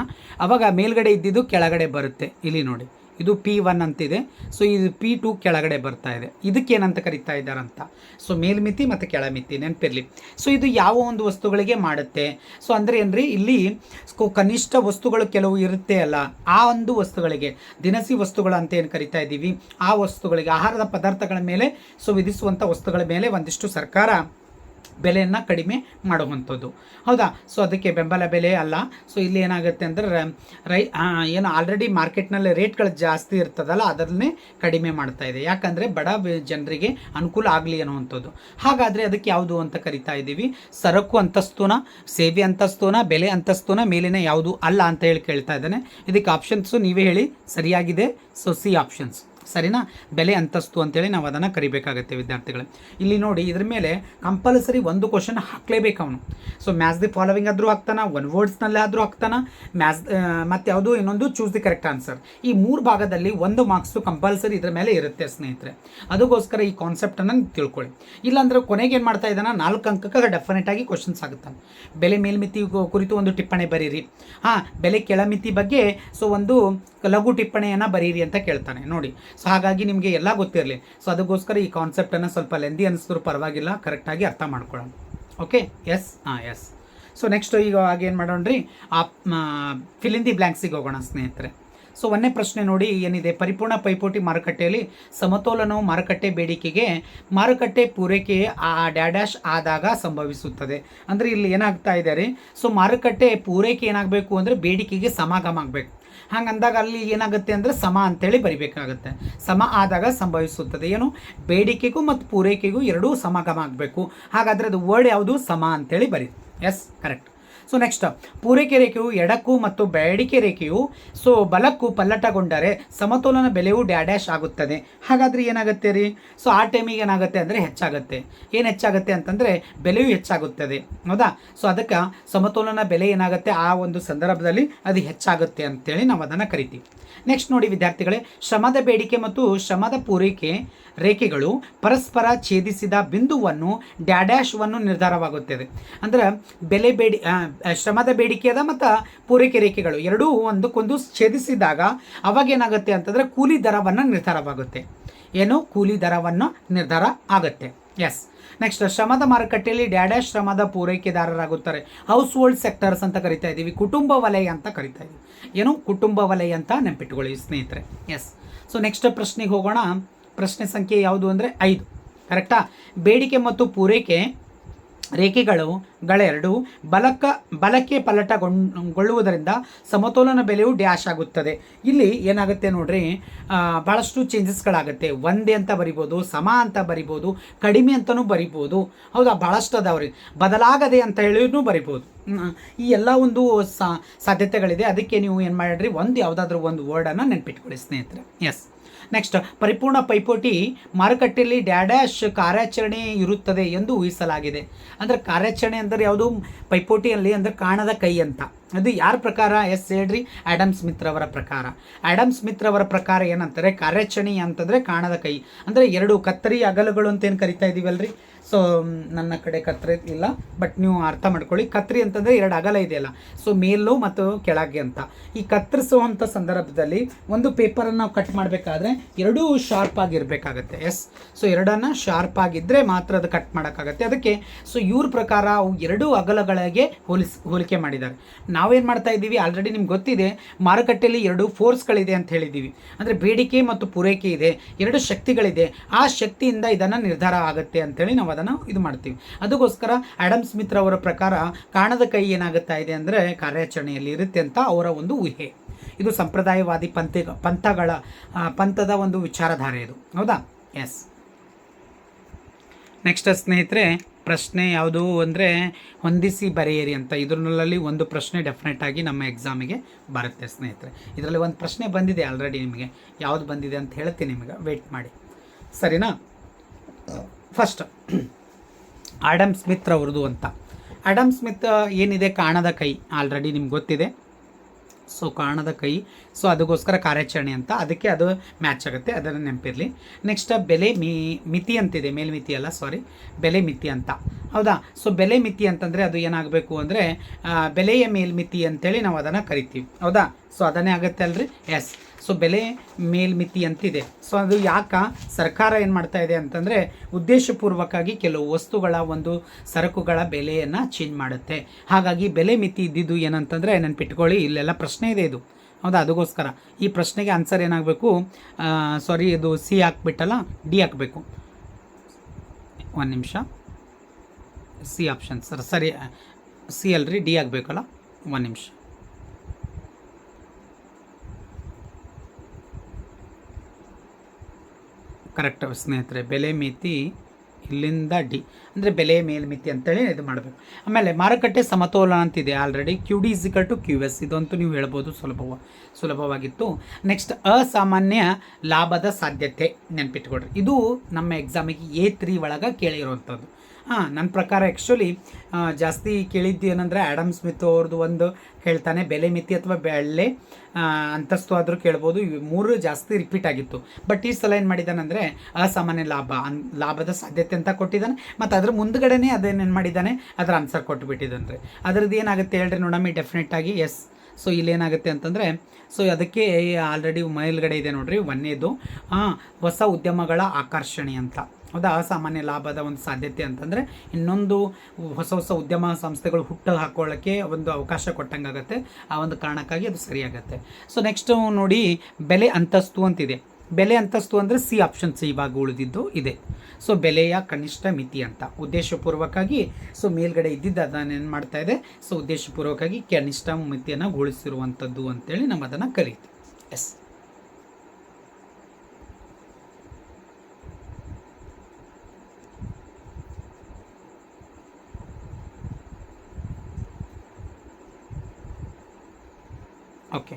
ಅವಾಗ ಮೇಲ್ಗಡೆ ಇದ್ದಿದ್ದು ಕೆಳಗಡೆ ಬರುತ್ತೆ. ಇಲ್ಲಿ ನೋಡಿ. ಇದು ಪಿ ಒನ್ ಅಂತಿದೆ. ಸೊ ಇದು ಪಿ ಟು ಕೆಳಗಡೆ ಬರ್ತಾ ಇದೆ. ಇದಕ್ಕೇನಂತ ಕರಿತಾ ಇದ್ದಾರಂತ? ಸೊ ಮೇಲ್ಮಿತಿ ಮತ್ತು ಕೆಳಮಿತಿ ನೆನಪಿರಲಿ. ಸೊ ಇದು ಯಾವ ಒಂದು ವಸ್ತುಗಳಿಗೆ ಮಾಡುತ್ತೆ? ಸೊ ಅಂದರೆ ಏನ್ರಿ? ಇಲ್ಲಿ ಕನಿಷ್ಠ ವಸ್ತುಗಳು ಕೆಲವು ಇರುತ್ತೆ ಅಲ್ಲ. ಆ ಒಂದು ವಸ್ತುಗಳಿಗೆ, ದಿನಸಿ ವಸ್ತುಗಳು ಅಂತ ಏನು ಕರಿತಾ ಇದ್ದೀವಿ? ಆ ವಸ್ತುಗಳಿಗೆ, ಆಹಾರದ ಪದಾರ್ಥಗಳ ಮೇಲೆ ಸೊ ವಿಧಿಸುವಂಥ ವಸ್ತುಗಳ ಮೇಲೆ ಒಂದಿಷ್ಟು ಸರ್ಕಾರ ಬೆಲೆಯನ್ನು ಕಡಿಮೆ ಮಾಡುವಂಥದ್ದು. ಹೌದಾ? ಸೊ ಅದಕ್ಕೆ ಬೆಂಬಲ ಬೆಲೆ ಅಲ್ಲ. ಸೊ ಇಲ್ಲಿ ಏನಾಗುತ್ತೆ ಅಂದರೆ, ರೈ ಏನು ಆಲ್ರೆಡಿ ಮಾರ್ಕೆಟ್ನಲ್ಲಿ ರೇಟ್ಗಳು ಜಾಸ್ತಿ ಇರ್ತದಲ್ಲ, ಅದನ್ನೇ ಕಡಿಮೆ ಮಾಡ್ತಾ ಇದೆ. ಯಾಕಂದರೆ ಬಡ ಜನರಿಗೆ ಅನುಕೂಲ ಆಗಲಿ ಅನ್ನುವಂಥದ್ದು. ಹಾಗಾದರೆ ಅದಕ್ಕೆ ಯಾವುದು ಅಂತ ಕರಿತಾ ಇದ್ದೀವಿ. ಸರಕು ಅಂತಸ್ತುನ, ಸೇವೆ ಅಂತಸ್ತುನ, ಬೆಲೆ ಅಂತಸ್ತುನ ಮೇಲಿನ ಯಾವುದು ಅಲ್ಲ ಅಂತ ಹೇಳಿ ಕೇಳ್ತಾ ಇದ್ದಾನೆ. ಇದಕ್ಕೆ ಆಪ್ಷನ್ಸು ನೀವೇ ಹೇಳಿ. ಸರಿಯಾಗಿದೆ? ಸೊ ಸಿ ಆಪ್ಷನ್ಸ್ ಸರಿನಾ? ಬೆಲೆ ಅಂತಸ್ತು ಅಂತೇಳಿ ನಾವು ಅದನ್ನು ಕರಿಬೇಕಾಗತ್ತೆ ವಿದ್ಯಾರ್ಥಿಗಳೇ. ಇಲ್ಲಿ ನೋಡಿ ಇದ್ರ ಮೇಲೆ ಕಂಪಲ್ಸರಿ ಒಂದು ಕ್ವಶನ್ ಹಾಕಲೇಬೇಕು ಅವನು. ಸೊ ಮ್ಯಾಚ್ ದಿ ಫಾಲೋವಿಂಗ್ ಆದರೂ ಹಾಕ್ತಾನ ಒನ್ ವರ್ಡ್ಸ್ನಲ್ಲಿ ಆದರೂ ಹಾಕ್ತಾನ ಮ್ಯಾಚ್ ಮತ್ತು ಯಾವುದು ಇನ್ನೊಂದು ಚೂಸ್ ದಿ ಕರೆಕ್ಟ್ ಆನ್ಸರ್ ಈ ಮೂರು ಭಾಗದಲ್ಲಿ ಒಂದು ಮಾರ್ಕ್ಸು ಕಂಪಲ್ಸರಿ ಇದ್ರ ಮೇಲೆ ಇರುತ್ತೆ ಸ್ನೇಹಿತರೆ. ಅದಕ್ಕೋಸ್ಕರ ಈ ಕಾನ್ಸೆಪ್ಟನ್ನು ತಿಳ್ಕೊಳ್ಳಿ. ಇಲ್ಲಾಂದ್ರೆ ಕೊನೆಗೆ ಏನು ಮಾಡ್ತಾ ಇದ್ದಾನ? ನಾಲ್ಕು ಅಂಕಕ್ಕೆ ಡೆಫಿನೆಟ್ ಆಗಿ ಕ್ವಶನ್ಸ್ ಆಗುತ್ತಾನೆ ಬೆಲೆ ಮೇಲ್ಮಿತಿ ಕುರಿತು ಒಂದು ಟಿಪ್ಪಣಿ ಬರೀರಿ. ಹಾಂ, ಬೆಲೆ ಕೆಳಮಿತಿ ಬಗ್ಗೆ ಸೊ ಒಂದು ಲಘು ಟಿಪ್ಪಣಿಯನ್ನು ಬರೀರಿ ಅಂತ ಕೇಳ್ತಾನೆ. ನೋಡಿ ಸೊ ಹಾಗಾಗಿ ನಿಮಗೆ ಎಲ್ಲ ಗೊತ್ತಿರಲಿ. ಸೊ ಅದಕ್ಕೋಸ್ಕರ ಈ ಕಾನ್ಸೆಪ್ಟನ್ನು ಸ್ವಲ್ಪ ಲೆಂದಿ ಅನಿಸಿದ್ರು ಪರವಾಗಿಲ್ಲ. ಕರೆಕ್ಟಾಗಿ ಅರ್ಥ ಮಾಡ್ಕೊಳ್ಳೋಣ. ಓಕೆ ಎಸ್ ಹಾಂ ಎಸ್ ಸೊ ನೆಕ್ಸ್ಟ್ ಈಗ ಆಗೇನು ಮಾಡೋಣ ರೀ? ಆ ಫಿಲಿಂದಿ ಬ್ಲ್ಯಾಂಕ್ಸಿಗೆ ಹೋಗೋಣ ಸ್ನೇಹಿತರೆ. ಸೊ ಒಂದೇ ಪ್ರಶ್ನೆ ನೋಡಿ ಏನಿದೆ? ಪರಿಪೂರ್ಣ ಪೈಪೋಟಿ ಮಾರುಕಟ್ಟೆಯಲ್ಲಿ ಸಮತೋಲನವು ಮಾರುಕಟ್ಟೆ ಬೇಡಿಕೆಗೆ, ಮಾರುಕಟ್ಟೆ ಪೂರೈಕೆ ಆ ಡ್ಯಾಡ್ಯಾಶ್ ಆದಾಗ ಸಂಭವಿಸುತ್ತದೆ. ಅಂದರೆ ಇಲ್ಲಿ ಏನಾಗ್ತಾ ಇದೆ ರೀ? ಸೊ ಮಾರುಕಟ್ಟೆ ಪೂರೈಕೆ ಏನಾಗಬೇಕು ಅಂದರೆ ಬೇಡಿಕೆಗೆ ಸಮಾಗಮ ಆಗಬೇಕು. ಹಂಗಂದಾಗ ಅಲ್ಲಿ ಏನಾಗುತ್ತೆ ಅಂದರೆ ಸಮ ಅಂತೇಳಿ ಬರಿಬೇಕಾಗುತ್ತೆ. ಸಮ ಆದಾಗ ಸಂಭವಿಸುತ್ತದೆ ಏನು? ಬೇಡಿಕೆಗೂ ಮತ್ತು ಪೂರೈಕೆಗೂ ಎರಡೂ ಸಮಾಗಮ ಆಗಬೇಕು. ಹಾಗಾದರೆ ಅದು ವರ್ಡ್ ಯಾವುದು? ಸಮ ಅಂತೇಳಿ ಬರಿ. ಎಸ್ ಕರೆಕ್ಟ್ ಸೊ ನೆಕ್ಸ್ಟ್ ಪೂರೈಕೆ ರೇಖೆಯು ಎಡಕ್ಕೂ ಮತ್ತು ಬೇಡಿಕೆ ರೇಖೆಯು ಸೊ ಬಲಕ್ಕೂ ಪಲ್ಲಟಗೊಂಡರೆ ಸಮತೋಲನ ಬೆಲೆಯು ಡ್ಯಾಡ್ಯಾಶ್ ಆಗುತ್ತದೆ. ಹಾಗಾದರೆ ಏನಾಗುತ್ತೆ ರೀ? ಸೊ ಆ ಟೈಮಿಗೆ ಏನಾಗುತ್ತೆ ಅಂದರೆ ಹೆಚ್ಚಾಗುತ್ತೆ. ಏನು ಹೆಚ್ಚಾಗುತ್ತೆ ಅಂತಂದರೆ ಬೆಲೆಯು ಹೆಚ್ಚಾಗುತ್ತದೆ. ಹೌದಾ? ಸೊ ಅದಕ್ಕೆ ಸಮತೋಲನ ಬೆಲೆ ಏನಾಗುತ್ತೆ? ಆ ಒಂದು ಸಂದರ್ಭದಲ್ಲಿ ಅದು ಹೆಚ್ಚಾಗುತ್ತೆ ಅಂತೇಳಿ ನಾವು ಅದನ್ನು ಕರಿತೀವಿ. ನೆಕ್ಸ್ಟ್ ನೋಡಿ ವಿದ್ಯಾರ್ಥಿಗಳೇ, ಶ್ರಮದ ಬೇಡಿಕೆ ಮತ್ತು ಶ್ರಮದ ಪೂರೈಕೆ ರೇಖೆಗಳು ಪರಸ್ಪರ ಛೇದಿಸಿದ ಬಿಂದುವನ್ನು ಡ್ಯಾಡ್ಯಾಶ್ವನ್ನು ನಿರ್ಧಾರವಾಗುತ್ತದೆ. ಅಂದ್ರೆ ಬೆಲೆ ಬೇಡಿ ಶ್ರಮದ ಬೇಡಿಕೆ ಅದ ಮತ್ತು ಪೂರೈಕೆ ರೇಖೆಗಳು. ಎರಡೂ ಒಂದಕ್ಕೊಂದು ಛೇದಿಸಿದಾಗ ಅವಾಗ ಏನಾಗುತ್ತೆ ಅಂತಂದರೆ ಕೂಲಿ ದರವನ್ನು ನಿರ್ಧಾರವಾಗುತ್ತೆ. ಏನು? ಕೂಲಿ ದರವನ್ನು ನಿರ್ಧಾರ ಆಗುತ್ತೆ. ಎಸ್ ನೆಕ್ಸ್ಟ್ ಶ್ರಮದ ಮಾರುಕಟ್ಟೆಯಲ್ಲಿ ಡ್ಯಾಡ ಶ್ರಮದ ಪೂರೈಕೆದಾರರಾಗುತ್ತಾರೆ. ಹೌಸ್ ಹೋಲ್ಡ್ ಸೆಕ್ಟರ್ಸ್ ಅಂತ ಕರಿತಾ ಇದ್ದೀವಿ ಕುಟುಂಬ ವಲಯ ಅಂತ ಕರಿತಾ ಇದ್ದೀವಿ ಏನು? ಕುಟುಂಬ ವಲಯ ಅಂತ ನೆನ್ಪಿಟ್ಕೊಳ್ಳಿ ಸ್ನೇಹಿತರೆ. ಎಸ್ ಸೊ ನೆಕ್ಸ್ಟ್ ಪ್ರಶ್ನೆಗೆ ಹೋಗೋಣ. ಪ್ರಶ್ನೆ ಸಂಖ್ಯೆ ಯಾವುದು ಅಂದರೆ ಐದು. ಕರೆಕ್ಟಾ ಬೇಡಿಕೆ ಮತ್ತು ಪೂರೈಕೆ ರೇಖೆಗಳು ಗಳೆರಡು ಬಲಕ್ಕ ಬಲಕ್ಕೆ ಪಲಟಗೊಳ್ಳುವುದರಿಂದ ಸಮತೋಲನ ಬೆಲೆಯು ಡ್ಯಾಶ್ ಆಗುತ್ತದೆ. ಇಲ್ಲಿ ಏನಾಗುತ್ತೆ ನೋಡ್ರಿ ಭಾಳಷ್ಟು ಚೇಂಜಸ್ಗಳಾಗುತ್ತೆ. ಒಂದೇ ಅಂತ ಬರಿಬೋದು, ಸಮ ಅಂತ ಬರಿಬೋದು, ಕಡಿಮೆ ಅಂತಲೂ ಬರಿಬೋದು. ಹೌದಾ? ಭಾಳಷ್ಟು ಅದಾವ್ರಿ ಬದಲಾಗದೆ ಅಂತ ಹೇಳಿನೂ ಬರಿಬೋದು. ಈ ಎಲ್ಲ ಒಂದು ಸಾಧ್ಯತೆಗಳಿದೆ. ಅದಕ್ಕೆ ನೀವು ಏನು ಮಾಡಿರಿ, ಒಂದು ಯಾವುದಾದ್ರೂ ಒಂದು ವರ್ಡನ್ನು ನೆನ್ಪಿಟ್ಕೊಳ್ಳಿ, ಸ್ನೇಹಿತರೆ. ಎಸ್ ನೆಕ್ಸ್ಟ್ ಪರಿಪೂರ್ಣ ಪೈಪೋಟಿ ಮಾರುಕಟ್ಟೆಯಲ್ಲಿ ಡ್ಯಾಡ್ಯಾಶ್ ಕಾರ್ಯಾಚರಣೆ ಇರುತ್ತದೆ ಎಂದು ಊಹಿಸಲಾಗಿದೆ. ಅಂದರೆ ಕಾರ್ಯಾಚರಣೆ ಅಂದರೆ ಯಾವುದು? ಪೈಪೋಟಿಯಲ್ಲಿ ಅಂದರೆ ಕಾಣದ ಕೈ ಅಂತ. ಅದು ಯಾರ ಪ್ರಕಾರ? ಎಸ್ ಹೇಳ್ರಿ ಆ್ಯಡಮ್ ಸ್ಮಿತ್ ರವರ ಪ್ರಕಾರ. ಆ್ಯಡಮ್ ಸ್ಮಿತ್ ರವರ ಪ್ರಕಾರ ಏನಂತಾರೆ ಕಾರ್ಯಾಚರಣೆ ಅಂತಂದರೆ ಕಾಣದ ಕೈ. ಅಂದರೆ ಎರಡು ಕತ್ತರಿ ಅಗಲುಗಳು ಅಂತ ಏನು ಕರಿತಾ ಇದೀವಲ್ರಿ? ಸೊ ನನ್ನ ಕಡೆ ಕತ್ರಿ ಇಲ್ಲ ಬಟ್ ನೀವು ಅರ್ಥ ಮಾಡ್ಕೊಳ್ಳಿ. ಕತ್ರಿ ಅಂತಂದರೆ ಎರಡು ಅಗಲ ಇದೆಯಲ್ಲ. ಸೊ ಮೇಲು ಮತ್ತು ಕೆಳಗೆ ಅಂತ. ಈ ಕತ್ತರಿಸುವಂಥ ಸಂದರ್ಭದಲ್ಲಿ ಒಂದು ಪೇಪರನ್ನು ನಾವು ಕಟ್ ಮಾಡಬೇಕಾದ್ರೆ ಎರಡೂ ಶಾರ್ಪ್ ಆಗಿರಬೇಕಾಗತ್ತೆ. ಎಸ್ ಸೊ ಎರಡನ್ನ ಶಾರ್ಪ್ ಆಗಿದ್ದರೆ ಮಾತ್ರ ಅದು ಕಟ್ ಮಾಡೋಕ್ಕಾಗತ್ತೆ. ಅದಕ್ಕೆ ಸೊ ಇವ್ರ ಪ್ರಕಾರ ಅವು ಎರಡೂ ಅಗಲಗಳಿಗೆ ಹೋಲಿಸ್, ಹೋಲಿಕೆ ಮಾಡಿದ್ದಾರೆ. ನಾವೇನು ಮಾಡ್ತಾ ಇದ್ದೀವಿ? ಆಲ್ರೆಡಿ ನಿಮ್ಗೆ ಗೊತ್ತಿದೆ ಮಾರುಕಟ್ಟೆಯಲ್ಲಿ ಎರಡು ಫೋರ್ಸ್ಗಳಿದೆ ಅಂತ ಹೇಳಿದ್ದೀವಿ. ಅಂದರೆ ಬೇಡಿಕೆ ಮತ್ತು ಪೂರೈಕೆ ಇದೆ, ಎರಡು ಶಕ್ತಿಗಳಿದೆ. ಆ ಶಕ್ತಿಯಿಂದ ಇದನ್ನು ನಿರ್ಧಾರ ಆಗುತ್ತೆ ಅಂತೇಳಿ ನಾವು ಅದನ್ನು ಇದು ಮಾಡ್ತೀವಿ. ಅದಕ್ಕೋಸ್ಕರ ಆ್ಯಡಮ್ ಸ್ಮಿತ್ ಅವರ ಪ್ರಕಾರ ಕಾಣದ ಕೈ ಏನಾಗುತ್ತಾ ಇದೆ ಅಂದರೆ ಕಾರ್ಯಾಚರಣೆಯಲ್ಲಿ ಇರುತ್ತೆ ಅಂತ ಅವರ ಒಂದು ಊಹೆ. ಇದು ಸಂಪ್ರದಾಯವಾದಿ ಪಂಥ, ಪಂಥಗಳ ಪಂಥದ ಒಂದು ವಿಚಾರಧಾರೆ ಇದು. ಹೌದಾ? ಎಸ್ ನೆಕ್ಸ್ಟ್ ಸ್ನೇಹಿತರೆ, ಪ್ರಶ್ನೆ ಯಾವುದು ಅಂದರೆ ಹೊಂದಿಸಿ ಬರೆಯಿರಿ ಅಂತ. ಇದರಲ್ಲಿ ಒಂದು ಪ್ರಶ್ನೆ ಡೆಫಿನೆಟ್ ಆಗಿ ನಮ್ಮ ಎಕ್ಸಾಮಿಗೆ ಬರುತ್ತೆ ಸ್ನೇಹಿತರೆ. ಇದರಲ್ಲಿ ಒಂದು ಪ್ರಶ್ನೆ ಬಂದಿದೆ ಆಲ್ರೆಡಿ ನಿಮಗೆ. ಯಾವುದು ಬಂದಿದೆ ಅಂತ ಹೇಳ್ತೀನಿ ನಿಮಗೆ. ವೆಯ್ಟ್ ಮಾಡಿ. ಸರಿನಾ? ಫಸ್ಟ್ ಆಡಮ್ ಸ್ಮಿತ್ ಅವ್ರದ್ದು ಅಂತ. ಆಡಮ್ ಸ್ಮಿತ್ ಏನಿದೆ? ಕಾಣದ ಕೈ. ಆಲ್ರೆಡಿ ನಿಮ್ಗೆ ಗೊತ್ತಿದೆ. ಸೊ ಕಾಣದ ಕೈ. ಸೊ ಅದಕ್ಕೋಸ್ಕರ ಕಾರ್ಯಾಚರಣೆ ಅಂತ. ಅದಕ್ಕೆ ಅದು ಮ್ಯಾಚ್ ಆಗುತ್ತೆ. ಅದನ್ನು ನೆನಪಿರಲಿ. ನೆಕ್ಸ್ಟ್ ಬೆಲೆ ಮಿ, ಮಿತಿ ಅಂತಿದೆ. ಮೇಲ್ಮಿತಿ ಅಲ್ಲ ಸಾರಿ ಬೆಲೆ ಮಿತಿ ಅಂತ. ಹೌದಾ? ಸೊ ಬೆಲೆ ಮಿತಿ ಅಂತಂದರೆ ಅದು ಏನಾಗಬೇಕು ಅಂದರೆ ಬೆಲೆಯ ಮೇಲ್ಮಿತಿ ಅಂತೇಳಿ ನಾವು ಅದನ್ನು ಕರಿತೀವಿ. ಹೌದಾ? ಸೊ ಅದನ್ನೇ ಆಗುತ್ತೆ ಅಲ್ರಿ? ಎಸ್ ಸೊ ಬೆಲೆ ಮೇಲ್ಮಿತಿ ಅಂತಿದೆ. ಸೊ ಅದು ಯಾಕೆ ಸರ್ಕಾರ ಏನು ಮಾಡ್ತಾ ಇದೆ ಅಂತಂದರೆ ಉದ್ದೇಶಪೂರ್ವಕವಾಗಿ ಕೆಲವು ವಸ್ತುಗಳ ಒಂದು ಸರಕುಗಳ ಬೆಲೆಯನ್ನು ಚೇಂಜ್ ಮಾಡುತ್ತೆ. ಹಾಗಾಗಿ ಬೆಲೆ ಮಿತಿ ಇದ್ದಿದ್ದು ಏನಂತಂದರೆ ನೆನ್ಪಿಟ್ಕೊಳ್ಳಿ, ಇಲ್ಲೆಲ್ಲ ಪ್ರಶ್ನೆ ಇದೆ ಇದು. ಹೌದಾ? ಅದಕ್ಕೋಸ್ಕರ. ಈ ಪ್ರಶ್ನೆಗೆ ಆನ್ಸರ್ ಏನಾಗಬೇಕು? ಸಾರಿ ಇದು ಸಿ ಹಾಕ್ಬಿಟ್ಟಲ್ಲ ಡಿ ಹಾಕಬೇಕು. ಒಂದು ನಿಮಿಷ. ಸಿ ಆಪ್ಷನ್ ಸರ್, ಸರಿ ಸಿ ಅಲ್ರಿ ಡಿ ಆಗಬೇಕಲ್ಲ ಒಂದು ನಿಮಿಷ. ಕರೆಕ್ಟ್ ಸ್ನೇಹಿತರೆ ಬೆಲೆ ಮಿತಿ ಇಲ್ಲಿಂದ ಡಿ. ಅಂದರೆ ಬೆಲೆ ಮೇಲ್ಮಿತಿ ಅಂತೇಳಿ ಇದು ಮಾಡಬೇಕು. ಆಮೇಲೆ ಮಾರುಕಟ್ಟೆ ಸಮತೋಲನ ಅಂತಿದೆ already Q D is equal to Q S ಇದಂತೂ ನೀವು ಹೇಳ್ಬೋದು ಸುಲಭವ, ಸುಲಭವಾಗಿತ್ತು. ನೆಕ್ಸ್ಟ್ ಅಸಾಮಾನ್ಯ ಲಾಭದ ಸಾಧ್ಯತೆ ನೆನ್ಪಿಟ್ಕೊಡ್ರಿ ಇದು ನಮ್ಮ ಎಕ್ಸಾಮಿಗೆ ಎ ತ್ರೀ ಒಳಗೆ ಕೇಳಿರುವಂಥದ್ದು ಹಾಂ ನನ್ನ ಪ್ರಕಾರ ಆ್ಯಕ್ಚುಲಿ ಜಾಸ್ತಿ ಕೇಳಿದ್ದು ಏನಂದರೆ ಆ್ಯಡಮ್ ಸ್ಮಿತ್ ಅವ್ರದ್ದು ಒಂದು ಹೇಳ್ತಾನೆ, ಬೆಲೆ ಮಿತಿ ಅಥವಾ ಬೆಳ್ಳೆ ಅಂತಸ್ತು ಆದರೂ ಕೇಳ್ಬೋದು. ಇವು ಮೂರು ಜಾಸ್ತಿ ರಿಪೀಟ್ ಆಗಿತ್ತು. ಬಟ್ ಈ ಸಲ ಏನು ಮಾಡಿದ್ದಾನಂದರೆ ಅಸಾಮಾನ್ಯ ಲಾಭ, ಅನ್, ಲಾಭದ ಸಾಧ್ಯತೆ ಅಂತ ಕೊಟ್ಟಿದ್ದಾನೆ. ಮತ್ತು ಅದ್ರ ಮುಂದ್ಗಡೆನೇ ಅದೇನೇನು ಮಾಡಿದ್ದಾನೆ, ಅದರ ಆನ್ಸರ್ ಕೊಟ್ಟು ಅದ್ರದ್ದು ಏನಾಗುತ್ತೆ ಹೇಳ್ರಿ ನೋಡಮ್ಮಿ ಡೆಫಿನೆಟ್ ಆಗಿ ಎಸ್ ಸೊ ಇಲ್ಲೇನಾಗುತ್ತೆ ಅಂತಂದರೆ ಸೊ ಅದಕ್ಕೆ ಆಲ್ರೆಡಿ ಮೇಲ್ಗಡೆ ಇದೆ ನೋಡ್ರಿ, ಒಂದೇದು ಹೊಸ ಉದ್ಯಮಗಳ ಆಕರ್ಷಣೆ ಅಂತ. ಹೌದಾ? ಅಸಾಮಾನ್ಯ ಲಾಭದ ಒಂದು ಸಾಧ್ಯತೆ ಅಂತಂದರೆ, ಇನ್ನೊಂದು ಹೊಸ ಹೊಸ ಉದ್ಯಮ ಸಂಸ್ಥೆಗಳು ಹುಟ್ಟು ಹಾಕೊಳ್ಳೋಕ್ಕೆ ಒಂದು ಅವಕಾಶ ಕೊಟ್ಟಂಗಾಗತ್ತೆ. ಆ ಒಂದು ಕಾರಣಕ್ಕಾಗಿ ಅದು ಸರಿಯಾಗತ್ತೆ. ಸೊ ನೆಕ್ಸ್ಟು ನೋಡಿ, ಬೆಲೆ ಅಂತಸ್ತು ಅಂತಿದೆ. ಬೆಲೆ ಅಂತಸ್ತು ಅಂದರೆ ಸಿ ಆಪ್ಷನ್ಸ್ ಇವಾಗ ಉಳಿದಿದ್ದು ಇದೆ. ಸೊ ಬೆಲೆಯ ಕನಿಷ್ಠ ಮಿತಿ ಅಂತ ಉದ್ದೇಶಪೂರ್ವಕವಾಗಿ ಸೊ ಮೇಲ್ಗಡೆ ಇದ್ದಿದ್ದು ಅದನ್ನು ಏನು ಮಾಡ್ತಾ ಇದೆ? ಸೊ ಉದ್ದೇಶಪೂರ್ವಕವಾಗಿ ಕನಿಷ್ಠ ಮಿತಿಯನ್ನು ಗೊಳಿಸಿರುವಂಥದ್ದು ಅಂತೇಳಿ ನಾವು ಅದನ್ನು ಕರೀತೀವಿ. ಎಸ್ ಓಕೆ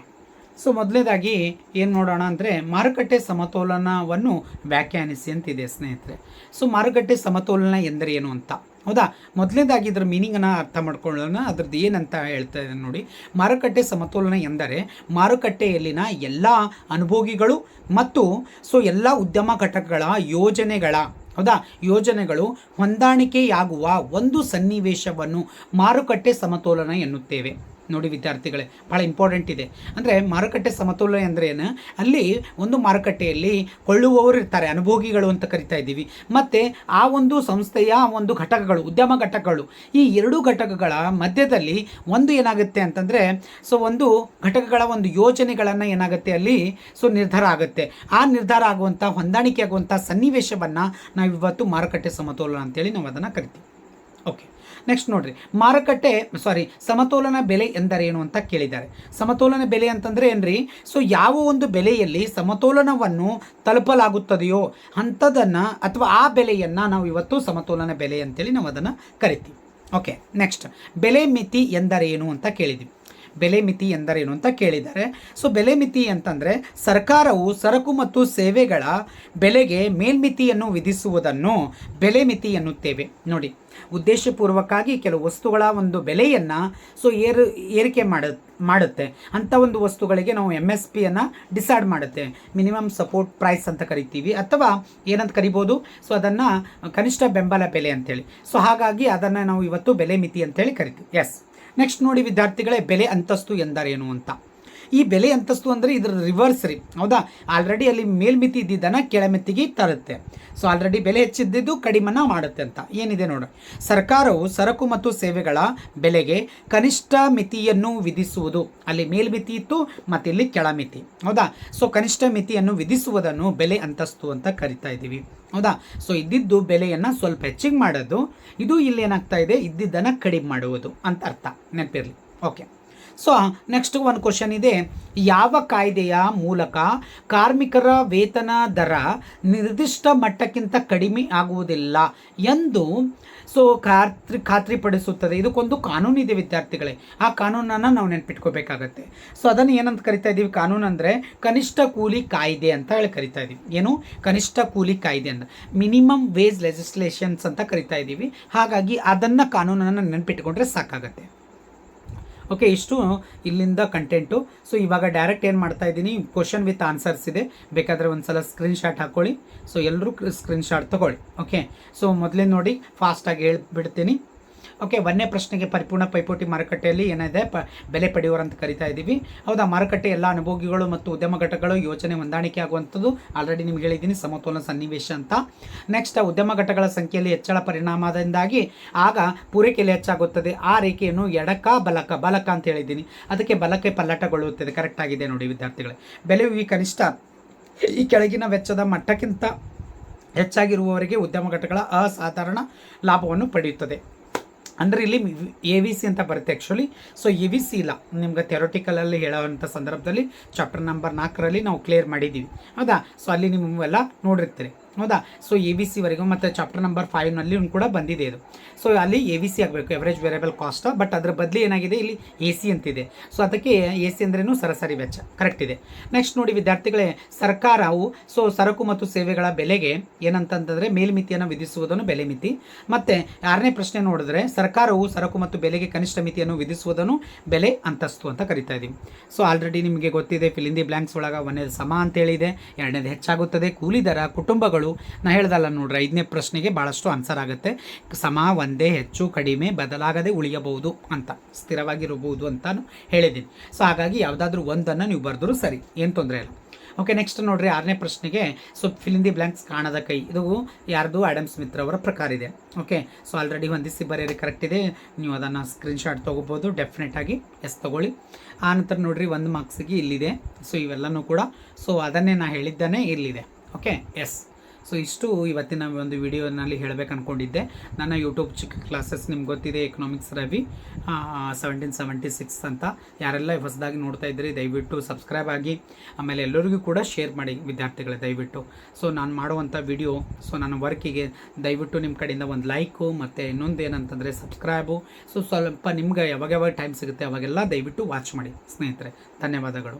ಸೊ ಮೊದಲನೇದಾಗಿ ಏನು ನೋಡೋಣ ಅಂದರೆ ಮಾರುಕಟ್ಟೆ ಸಮತೋಲನವನ್ನು ವ್ಯಾಖ್ಯಾನಿಸಿ ಅಂತಿದೆ ಸ್ನೇಹಿತರೆ. ಸೊ ಮಾರುಕಟ್ಟೆ ಸಮತೋಲನ ಎಂದರೆ ಏನು ಅಂತ? ಹೌದಾ? ಮೊದಲನೇದಾಗಿ ಇದರ ಮೀನಿಂಗನ್ನು ಅರ್ಥ ಮಾಡ್ಕೊಳ್ಳೋಣ. ಅದ್ರದ್ದು ಏನಂತ ಹೇಳ್ತಾ ಇದೆ ನೋಡಿ. ಮಾರುಕಟ್ಟೆ ಸಮತೋಲನ ಎಂದರೆ ಮಾರುಕಟ್ಟೆಯಲ್ಲಿನ ಎಲ್ಲ ಅನುಭೋಗಿಗಳು ಮತ್ತು ಸೊ ಎಲ್ಲ ಉದ್ಯಮ ಘಟಕಗಳ ಯೋಜನೆಗಳ, ಹೌದಾ? ಯೋಜನೆಗಳು ಹೊಂದಾಣಿಕೆಯಾಗುವ ಒಂದು ಸನ್ನಿವೇಶವನ್ನು ಮಾರುಕಟ್ಟೆ ಸಮತೋಲನ ಎನ್ನುತ್ತೇವೆ. ನೋಡಿ ವಿದ್ಯಾರ್ಥಿಗಳೇ ಭಾಳ ಇಂಪಾರ್ಟೆಂಟ್ ಇದೆ. ಅಂದರೆ ಮಾರುಕಟ್ಟೆ ಸಮತೋಲನ ಅಂದರೆ ಏನು? ಅಲ್ಲಿ ಒಂದು ಮಾರುಕಟ್ಟೆಯಲ್ಲಿ ಕೊಳ್ಳುವವರು ಇರ್ತಾರೆ, ಅನುಭೋಗಿಗಳು ಅಂತ ಕರಿತಾ ಇದ್ದೀವಿ. ಮತ್ತು ಆ ಒಂದು ಸಂಸ್ಥೆಯ ಒಂದು ಘಟಕಗಳು, ಉದ್ಯಮ ಘಟಕಗಳು, ಈ ಎರಡೂ ಘಟಕಗಳ ಮಧ್ಯದಲ್ಲಿ ಒಂದು ಏನಾಗುತ್ತೆ ಅಂತಂದರೆ, ಸೊ ಒಂದು ಘಟಕಗಳ ಒಂದು ಯೋಜನೆಗಳನ್ನು ಏನಾಗುತ್ತೆ ಅಲ್ಲಿ? ಸೊ ನಿರ್ಧಾರ ಆಗುತ್ತೆ. ಆ ನಿರ್ಧಾರ ಆಗುವಂಥ ಹೊಂದಾಣಿಕೆ ಆಗುವಂಥ ಸನ್ನಿವೇಶವನ್ನು ನಾವು ಇವತ್ತು ಮಾರುಕಟ್ಟೆ ಸಮತೋಲನ ಅಂತೇಳಿ ನಾವು ಅದನ್ನು ಕರಿತೀವಿ. ಓಕೆ ನೆಕ್ಸ್ಟ್ ನೋಡ್ರಿ. ಮಾರುಕಟ್ಟೆ ಸಾರಿ ಸಮತೋಲನ ಬೆಲೆ ಎಂದರೇನು ಅಂತ ಕೇಳಿದ್ದಾರೆ. ಸಮತೋಲನ ಬೆಲೆ ಅಂತಂದರೆ ಏನ್ರಿ? ಸೊ ಯಾವ ಒಂದು ಬೆಲೆಯಲ್ಲಿ ಸಮತೋಲನವನ್ನು ತಲುಪಲಾಗುತ್ತದೆಯೋ ಅಂಥದನ್ನು ಅಥವಾ ಆ ಬೆಲೆಯನ್ನು ನಾವು ಇವತ್ತು ಸಮತೋಲನ ಬೆಲೆ ಅಂತೇಳಿ ನಾವು ಅದನ್ನು ಕರಿತೀವಿ. ಓಕೆ ನೆಕ್ಸ್ಟ್ ಬೆಲೆ ಮಿತಿ ಎಂದರೇನು ಅಂತ ಕೇಳಿದ್ವಿ ಬೆಲೆ ಮಿತಿ ಎಂದರೇನು ಅಂತ ಕೇಳಿದ್ದಾರೆ. ಸೊ ಬೆಲೆ ಮಿತಿ ಅಂತಂದರೆ ಸರ್ಕಾರವು ಸರಕು ಮತ್ತು ಸೇವೆಗಳ ಬೆಲೆಗೆ ಮೇಲ್ಮಿತಿಯನ್ನು ವಿಧಿಸುವುದನ್ನು ಬೆಲೆ ಮಿತಿ ಎನ್ನುತ್ತೇವೆ. ನೋಡಿ ಉದ್ದೇಶಪೂರ್ವಕವಾಗಿ ಕೆಲವು ವಸ್ತುಗಳ ಒಂದು ಬೆಲೆಯನ್ನು ಸೊ ಏರು, ಏರಿಕೆ ಮಾಡ, ಮಾಡುತ್ತೆ. ಅಂಥ ಒಂದು ವಸ್ತುಗಳಿಗೆ ನಾವು ಎಂ ಎಸ್ ಪಿಯನ್ನು ಡಿಸೈಡ್ ಮಾಡುತ್ತೆ. ಮಿನಿಮಮ್ ಸಪೋರ್ಟ್ ಪ್ರೈಸ್ ಅಂತ ಕರಿತೀವಿ. ಅಥವಾ ಏನಂತ ಕರಿಬೋದು? ಸೊ ಅದನ್ನು ಕನಿಷ್ಠ ಬೆಂಬಲ ಬೆಲೆ ಅಂತೇಳಿ. ಸೊ ಹಾಗಾಗಿ ಅದನ್ನು ನಾವು ಇವತ್ತು ಬೆಲೆ ಮಿತಿ ಅಂತೇಳಿ ಕರಿತೀವಿ. ಎಸ್ ನೆಕ್ಸ್ಟ್ ನೋಡಿ ವಿದ್ಯಾರ್ಥಿಗಳೇ, ಬೆಲೆ ಅಂತಸ್ತು ಎಂದರೇನು ಅಂತ. ಈ ಬೆಲೆ ಅಂತಸ್ತು ಅಂದರೆ ಇದರ ರಿವರ್ಸ್ ರೀ. ಹೌದಾ? ಆಲ್ರೆಡಿ ಅಲ್ಲಿ ಮೇಲ್ಮಿತಿ ಇದ್ದಿದ್ದನ್ನು ಕೆಳಮಿತಿಗೆ ತರುತ್ತೆ. ಸೊ ಆಲ್ರೆಡಿ ಬೆಲೆ ಹೆಚ್ಚಿದ್ದಿದ್ದು ಕಡಿಮನ ಮಾಡುತ್ತೆ ಅಂತ. ಏನಿದೆ ನೋಡಿ. ಸರ್ಕಾರವು ಸರಕು ಮತ್ತು ಸೇವೆಗಳ ಬೆಲೆಗೆ ಕನಿಷ್ಠ ಮಿತಿಯನ್ನು ವಿಧಿಸುವುದು. ಅಲ್ಲಿ ಮೇಲ್ಮಿತಿ ಇತ್ತು ಮತ್ತು ಇಲ್ಲಿ ಕೆಳಮಿತಿ. ಹೌದಾ? ಸೊ ಕನಿಷ್ಠ ಮಿತಿಯನ್ನು ವಿಧಿಸುವುದನ್ನು ಬೆಲೆ ಅಂತಸ್ತು ಅಂತ ಕರಿತಾ ಇದ್ದೀವಿ. ಹೌದಾ? ಸೊ ಇದ್ದಿದ್ದು ಬೆಲೆಯನ್ನು ಸ್ವಲ್ಪ ಹೆಚ್ಚಿಗೆ ಮಾಡೋದು. ಇದು ಇಲ್ಲಿ ಏನಾಗ್ತಾ ಇದೆ? ಇದ್ದಿದ್ದನ್ನು ಕಡಿಮೆ ಮಾಡುವುದು ಅಂತ ಅರ್ಥ. ನೆನಪಿರಲಿ. ಓಕೆ ಸೊ ನೆಕ್ಸ್ಟ್ ಒಂದು ಕ್ವಶನ್ ಇದೆ. ಯಾವ ಕಾಯ್ದೆಯ ಮೂಲಕ ಕಾರ್ಮಿಕರ ವೇತನ ದರ ನಿರ್ದಿಷ್ಟ ಮಟ್ಟಕ್ಕಿಂತ ಕಡಿಮೆ ಆಗುವುದಿಲ್ಲ ಎಂದು ಸೊ ಖಾತ್ರಿ, ಖಾತ್ರಿಪಡಿಸುತ್ತದೆ. ಇದಕ್ಕೊಂದು ಕಾನೂನು ಇದೆ ವಿದ್ಯಾರ್ಥಿಗಳೇ. ಆ ಕಾನೂನನ್ನು ನಾವು ನೆನ್ಪಿಟ್ಕೋಬೇಕಾಗತ್ತೆ. ಸೊ ಅದನ್ನು ಏನಂತ ಕರಿತಾ ಇದ್ದೀವಿ ಕಾನೂನು ಅಂದರೆ ಕನಿಷ್ಠ ಕೂಲಿ ಕಾಯ್ದೆ ಅಂತ ಹೇಳಿ ಕರಿತಾ ಇದ್ದೀವಿ ಏನು? ಕನಿಷ್ಠ ಕೂಲಿ ಕಾಯ್ದೆ ಅಂತ. ಮಿನಿಮಮ್ ವೇಜ್ ಲೆಜಿಸ್ಲೇಷನ್ಸ್ ಅಂತ ಕರಿತಾ ಇದ್ದೀವಿ ಹಾಗಾಗಿ ಅದನ್ನು ಕಾನೂನನ್ನು ನೆನ್ಪಿಟ್ಕೊಂಡ್ರೆ ಸಾಕಾಗತ್ತೆ. ಓಕೆ ಇಷ್ಟು ಇಲ್ಲಿಂದ ಕಂಟೆಂಟು ಸೊ ಇವಾಗ ಡೈರೆಕ್ಟ್ ಏನು ಮಾಡ್ತಾ ಇದ್ದೀನಿ ಕ್ವಶನ್ ವಿತ್ ಆನ್ಸರ್ಸ್ ಇದೆ. ಬೇಕಾದರೆ ಒಂದು ಸಲ ಸ್ಕ್ರೀನ್ ಶಾಟ್ ಹಾಕ್ಕೊಳ್ಳಿ ಸೊ ಎಲ್ಲರೂ ಸ್ಕ್ರೀನ್ ಶಾಟ್ ತೊಗೊಳ್ಳಿ. ಓಕೆ ಸೊ ಮೊದಲೇ ನೋಡಿ ಫಾಸ್ಟಾಗಿ ಹೇಳ್ಬಿಡ್ತೀನಿ. ಓಕೆ ಒಂದನೇ ಪ್ರಶ್ನೆಗೆ ಪರಿಪೂರ್ಣ ಪೈಪೋಟಿ ಮಾರುಕಟ್ಟೆಯಲ್ಲಿ ಏನಿದೆ? ಪ, ಬೆಲೆ ಪಡೆಯುವರು ಅಂತ ಕರಿತಾ ಇದ್ದೀವಿ. ಹೌದಾ, ಮಾರುಕಟ್ಟೆ ಎಲ್ಲ ಅನುಭೋಗಿಗಳು ಮತ್ತು ಉದ್ಯಮ ಘಟಕಗಳು ಯೋಜನೆ ಹೊಂದಾಣಿಕೆ ಆಗುವಂಥದ್ದು? ಆಲ್ರೆಡಿ ನಿಮ್ಗೆ ಹೇಳಿದ್ದೀನಿ, ಸಮತೋಲನ ಸನ್ನಿವೇಶ ಅಂತ. ನೆಕ್ಸ್ಟ್ ಉದ್ಯಮ ಘಟಕಗಳ ಸಂಖ್ಯೆಯಲ್ಲಿ ಹೆಚ್ಚಳ ಪರಿಣಾಮದಿಂದಾಗಿ ಆಗ ಪೂರೈಕೆಯಲ್ಲಿ ಹೆಚ್ಚಾಗುತ್ತದೆ. ಆ ರೇಖೆಯನ್ನು ಎಡಕ, ಬಲಕ ಬಲಕ ಅಂತ ಹೇಳಿದ್ದೀನಿ. ಅದಕ್ಕೆ ಬಲಕ್ಕೆ ಪಲ್ಲಟಗೊಳ್ಳುತ್ತದೆ. ಕರೆಕ್ಟ್ ಆಗಿದೆ ನೋಡಿ ವಿದ್ಯಾರ್ಥಿಗಳೇ. ಬೆಲೆ ಕನಿಷ್ಠ ಈ ಕೆಳಗಿನ ವೆಚ್ಚದ ಮಟ್ಟಕ್ಕಿಂತ ಹೆಚ್ಚಾಗಿರುವವರಿಗೆ ಉದ್ಯಮ ಘಟಕಗಳ ಅಸಾಧಾರಣ ಲಾಭವನ್ನು ಪಡೆಯುತ್ತದೆ. ಅಂದರೆ ಇಲ್ಲಿ ಎ ವಿ ಸಿ ಅಂತ ಬರುತ್ತೆ actually so A V C ಇಲ್ಲ. ನಿಮ್ಗೆ ಥೆರೋಟಿಕಲಲ್ಲಿ ಹೇಳೋವಂಥ ಸಂದರ್ಭದಲ್ಲಿ ಚಾಪ್ಟರ್ ನಂಬರ್ ನಾಲ್ಕರಲ್ಲಿ ನಾವು ಕ್ಲಿಯರ್ ಮಾಡಿದ್ದೀವಿ. ಹೌದಾ? ಸೊ ಅಲ್ಲಿ ನಿಮ್ಮೆಲ್ಲ ನೋಡಿರ್ತೀರಿ. ಹೌದಾ? ಸೊ ಎ ಬಿ ಸಿವರೆಗೂ ಮತ್ತು ಚಾಪ್ಟರ್ ನಂಬರ್ ಫೈವ್ನಲ್ಲಿ ಕೂಡ ಬಂದಿದೆ ಇದು. ಸೊ ಅಲ್ಲಿ ಎ ವಿ ಸಿ ಆಗಬೇಕು ಎವರೇಜ್ ವೇರಿಯಬಲ್ ಕಾಸ್ಟ್ ಬಟ್ ಅದರ ಬದಲಿ ಏನಾಗಿದೆ? ಇಲ್ಲಿ ಎ ಸಿ ಅಂತಿದೆ. ಸೊ ಅದಕ್ಕೆ ಎ ಸಿ ಅಂದ್ರೇನು ಸರಾಸರಿ ವೆಚ್ಚ. ಕರೆಕ್ಟ್ ಇದೆ. ನೆಕ್ಸ್ಟ್ ನೋಡಿ ವಿದ್ಯಾರ್ಥಿಗಳೇ, ಸರ್ಕಾರವು ಸೊ ಸರಕು ಮತ್ತು ಸೇವೆಗಳ ಬೆಲೆಗೆ ಏನಂತಂದರೆ ಮೇಲ್ಮಿತಿಯನ್ನು ವಿಧಿಸುವುದನ್ನು ಬೆಲೆ ಮಿತಿ. ಮತ್ತು ಆರನೇ ಪ್ರಶ್ನೆ ನೋಡಿದ್ರೆ, ಸರ್ಕಾರವು ಸರಕು ಮತ್ತು ಬೆಲೆಗೆ ಕನಿಷ್ಠ ಮಿತಿಯನ್ನು ವಿಧಿಸುವುದನ್ನು ಬೆಲೆ ಅಂತಸ್ತು ಅಂತ ಕರಿತಾ ಇದ್ದೀವಿ ಸೊ ಆಲ್ರೆಡಿ ನಿಮಗೆ ಗೊತ್ತಿದೆ ಫಿಲಿಂದಿ ಬ್ಲ್ಯಾಂಕ್ಸ್ ಒಳಗೆ ಒಂದೇದು ಸಮ ಅಂತೇಳಿದೆ, ಎರಡನೇದು ಹೆಚ್ಚಾಗುತ್ತದೆ, ಕೂಲಿ ದರ, ಕುಟುಂಬಗಳು. ನಾ ಹೇಳ್ದಲ್ಲ ನೋಡ್ರಿ, ಐದನೇ ಪ್ರಶ್ನೆಗೆ ಭಾಳಷ್ಟು ಆನ್ಸರ್ ಆಗುತ್ತೆ. ಸಮ ಒಂದೇ ಹೆಚ್ಚು ಕಡಿಮೆ ಬದಲಾಗದೆ ಉಳಿಯಬಹುದು ಅಂತ, ಸ್ಥಿರವಾಗಿರಬಹುದು ಅಂತ ಹೇಳಿದ್ದೀನಿ. ಸೊ ಹಾಗಾಗಿ ಯಾವುದಾದ್ರೂ ಒಂದನ್ನು ನೀವು ಬರೆದ್ರು ಸರಿ, ಏನು ತೊಂದರೆ ಇಲ್ಲ. ಓಕೆ ನೆಕ್ಸ್ಟ್ ನೋಡ್ರಿ ಆರನೇ ಪ್ರಶ್ನೆಗೆ ಸೊ ಫಿಲ್ ದಿ ಬ್ಲ್ಯಾಂಕ್ಸ್ ಕಾಣದ ಕೈ. ಇದು ಯಾರ್ದು? ಆಡಮ್ ಸ್ಮಿತ್ ಅವರ ಪ್ರಕಾರ ಇದೆ. ಓಕೆ ಸೊ ಆಲ್ರೆಡಿ ಹೊಂದಿಸಿ ಬರೆಯೋದು ಕರೆಕ್ಟ್ ಇದೆ. ನೀವು ಅದನ್ನು ಸ್ಕ್ರೀನ್ಶಾಟ್ ತೊಗೋಬೋದು ಡೆಫಿನೆಟ್ ಆಗಿ ಎಸ್ ತೊಗೊಳ್ಳಿ. ಆ ನಂತರ ನೋಡ್ರಿ, ಒಂದು ಮಾರ್ಕ್ಸಿಗೆ ಇಲ್ಲಿದೆ. ಸೊ ಇವೆಲ್ಲನೂ ಕೂಡ ಸೊ ಅದನ್ನೇ ನಾ ಹೇಳಿದ್ದಾನೆ ಇಲ್ಲಿದೆ. ಓಕೆ ಎಸ್ ಸೊ ಇಷ್ಟು ಇವತ್ತಿನ ಒಂದು ವಿಡಿಯೋನಲ್ಲಿ ಹೇಳಬೇಕು ಅಂದ್ಕೊಂಡಿದ್ದೆ ನನ್ನ ಯೂಟ್ಯೂಬ್ ಚಿಕ್ಕ ಕ್ಲಾಸಸ್ ನಿಮ್ಗೆ ಗೊತ್ತಿದೆ economics Ravi seventeen seventy six ಅಂತ. ಯಾರೆಲ್ಲ ಹೊಸದಾಗಿ ನೋಡ್ತಾ ಇದ್ರಿ ದಯವಿಟ್ಟು ಸಬ್ಸ್ಕ್ರೈಬ್ ಆಗಿ. ಆಮೇಲೆ ಎಲ್ಲರಿಗೂ ಕೂಡ ಶೇರ್ ಮಾಡಿ ವಿದ್ಯಾರ್ಥಿಗಳೇ, ದಯವಿಟ್ಟು. ಸೊ ನಾನು ಮಾಡುವಂಥ ವಿಡಿಯೋ ಸೊ ನನ್ನ ವರ್ಕಿಗೆ ದಯವಿಟ್ಟು ನಿಮ್ಮ ಕಡೆಯಿಂದ ಒಂದು ಲೈಕು ಮತ್ತು ಇನ್ನೊಂದು ಏನಂತಂದರೆ ಸಬ್ಸ್ಕ್ರೈಬು ಸೊ ಸ್ವಲ್ಪ ನಿಮ್ಗೆ ಯಾವಾಗ ಯಾವಾಗ ಟೈಮ್ ಸಿಗುತ್ತೆ, ಅವಾಗೆಲ್ಲ ದಯವಿಟ್ಟು ವಾಚ್ ಮಾಡಿ. ಸ್ನೇಹಿತರೆ, ಧನ್ಯವಾದಗಳು.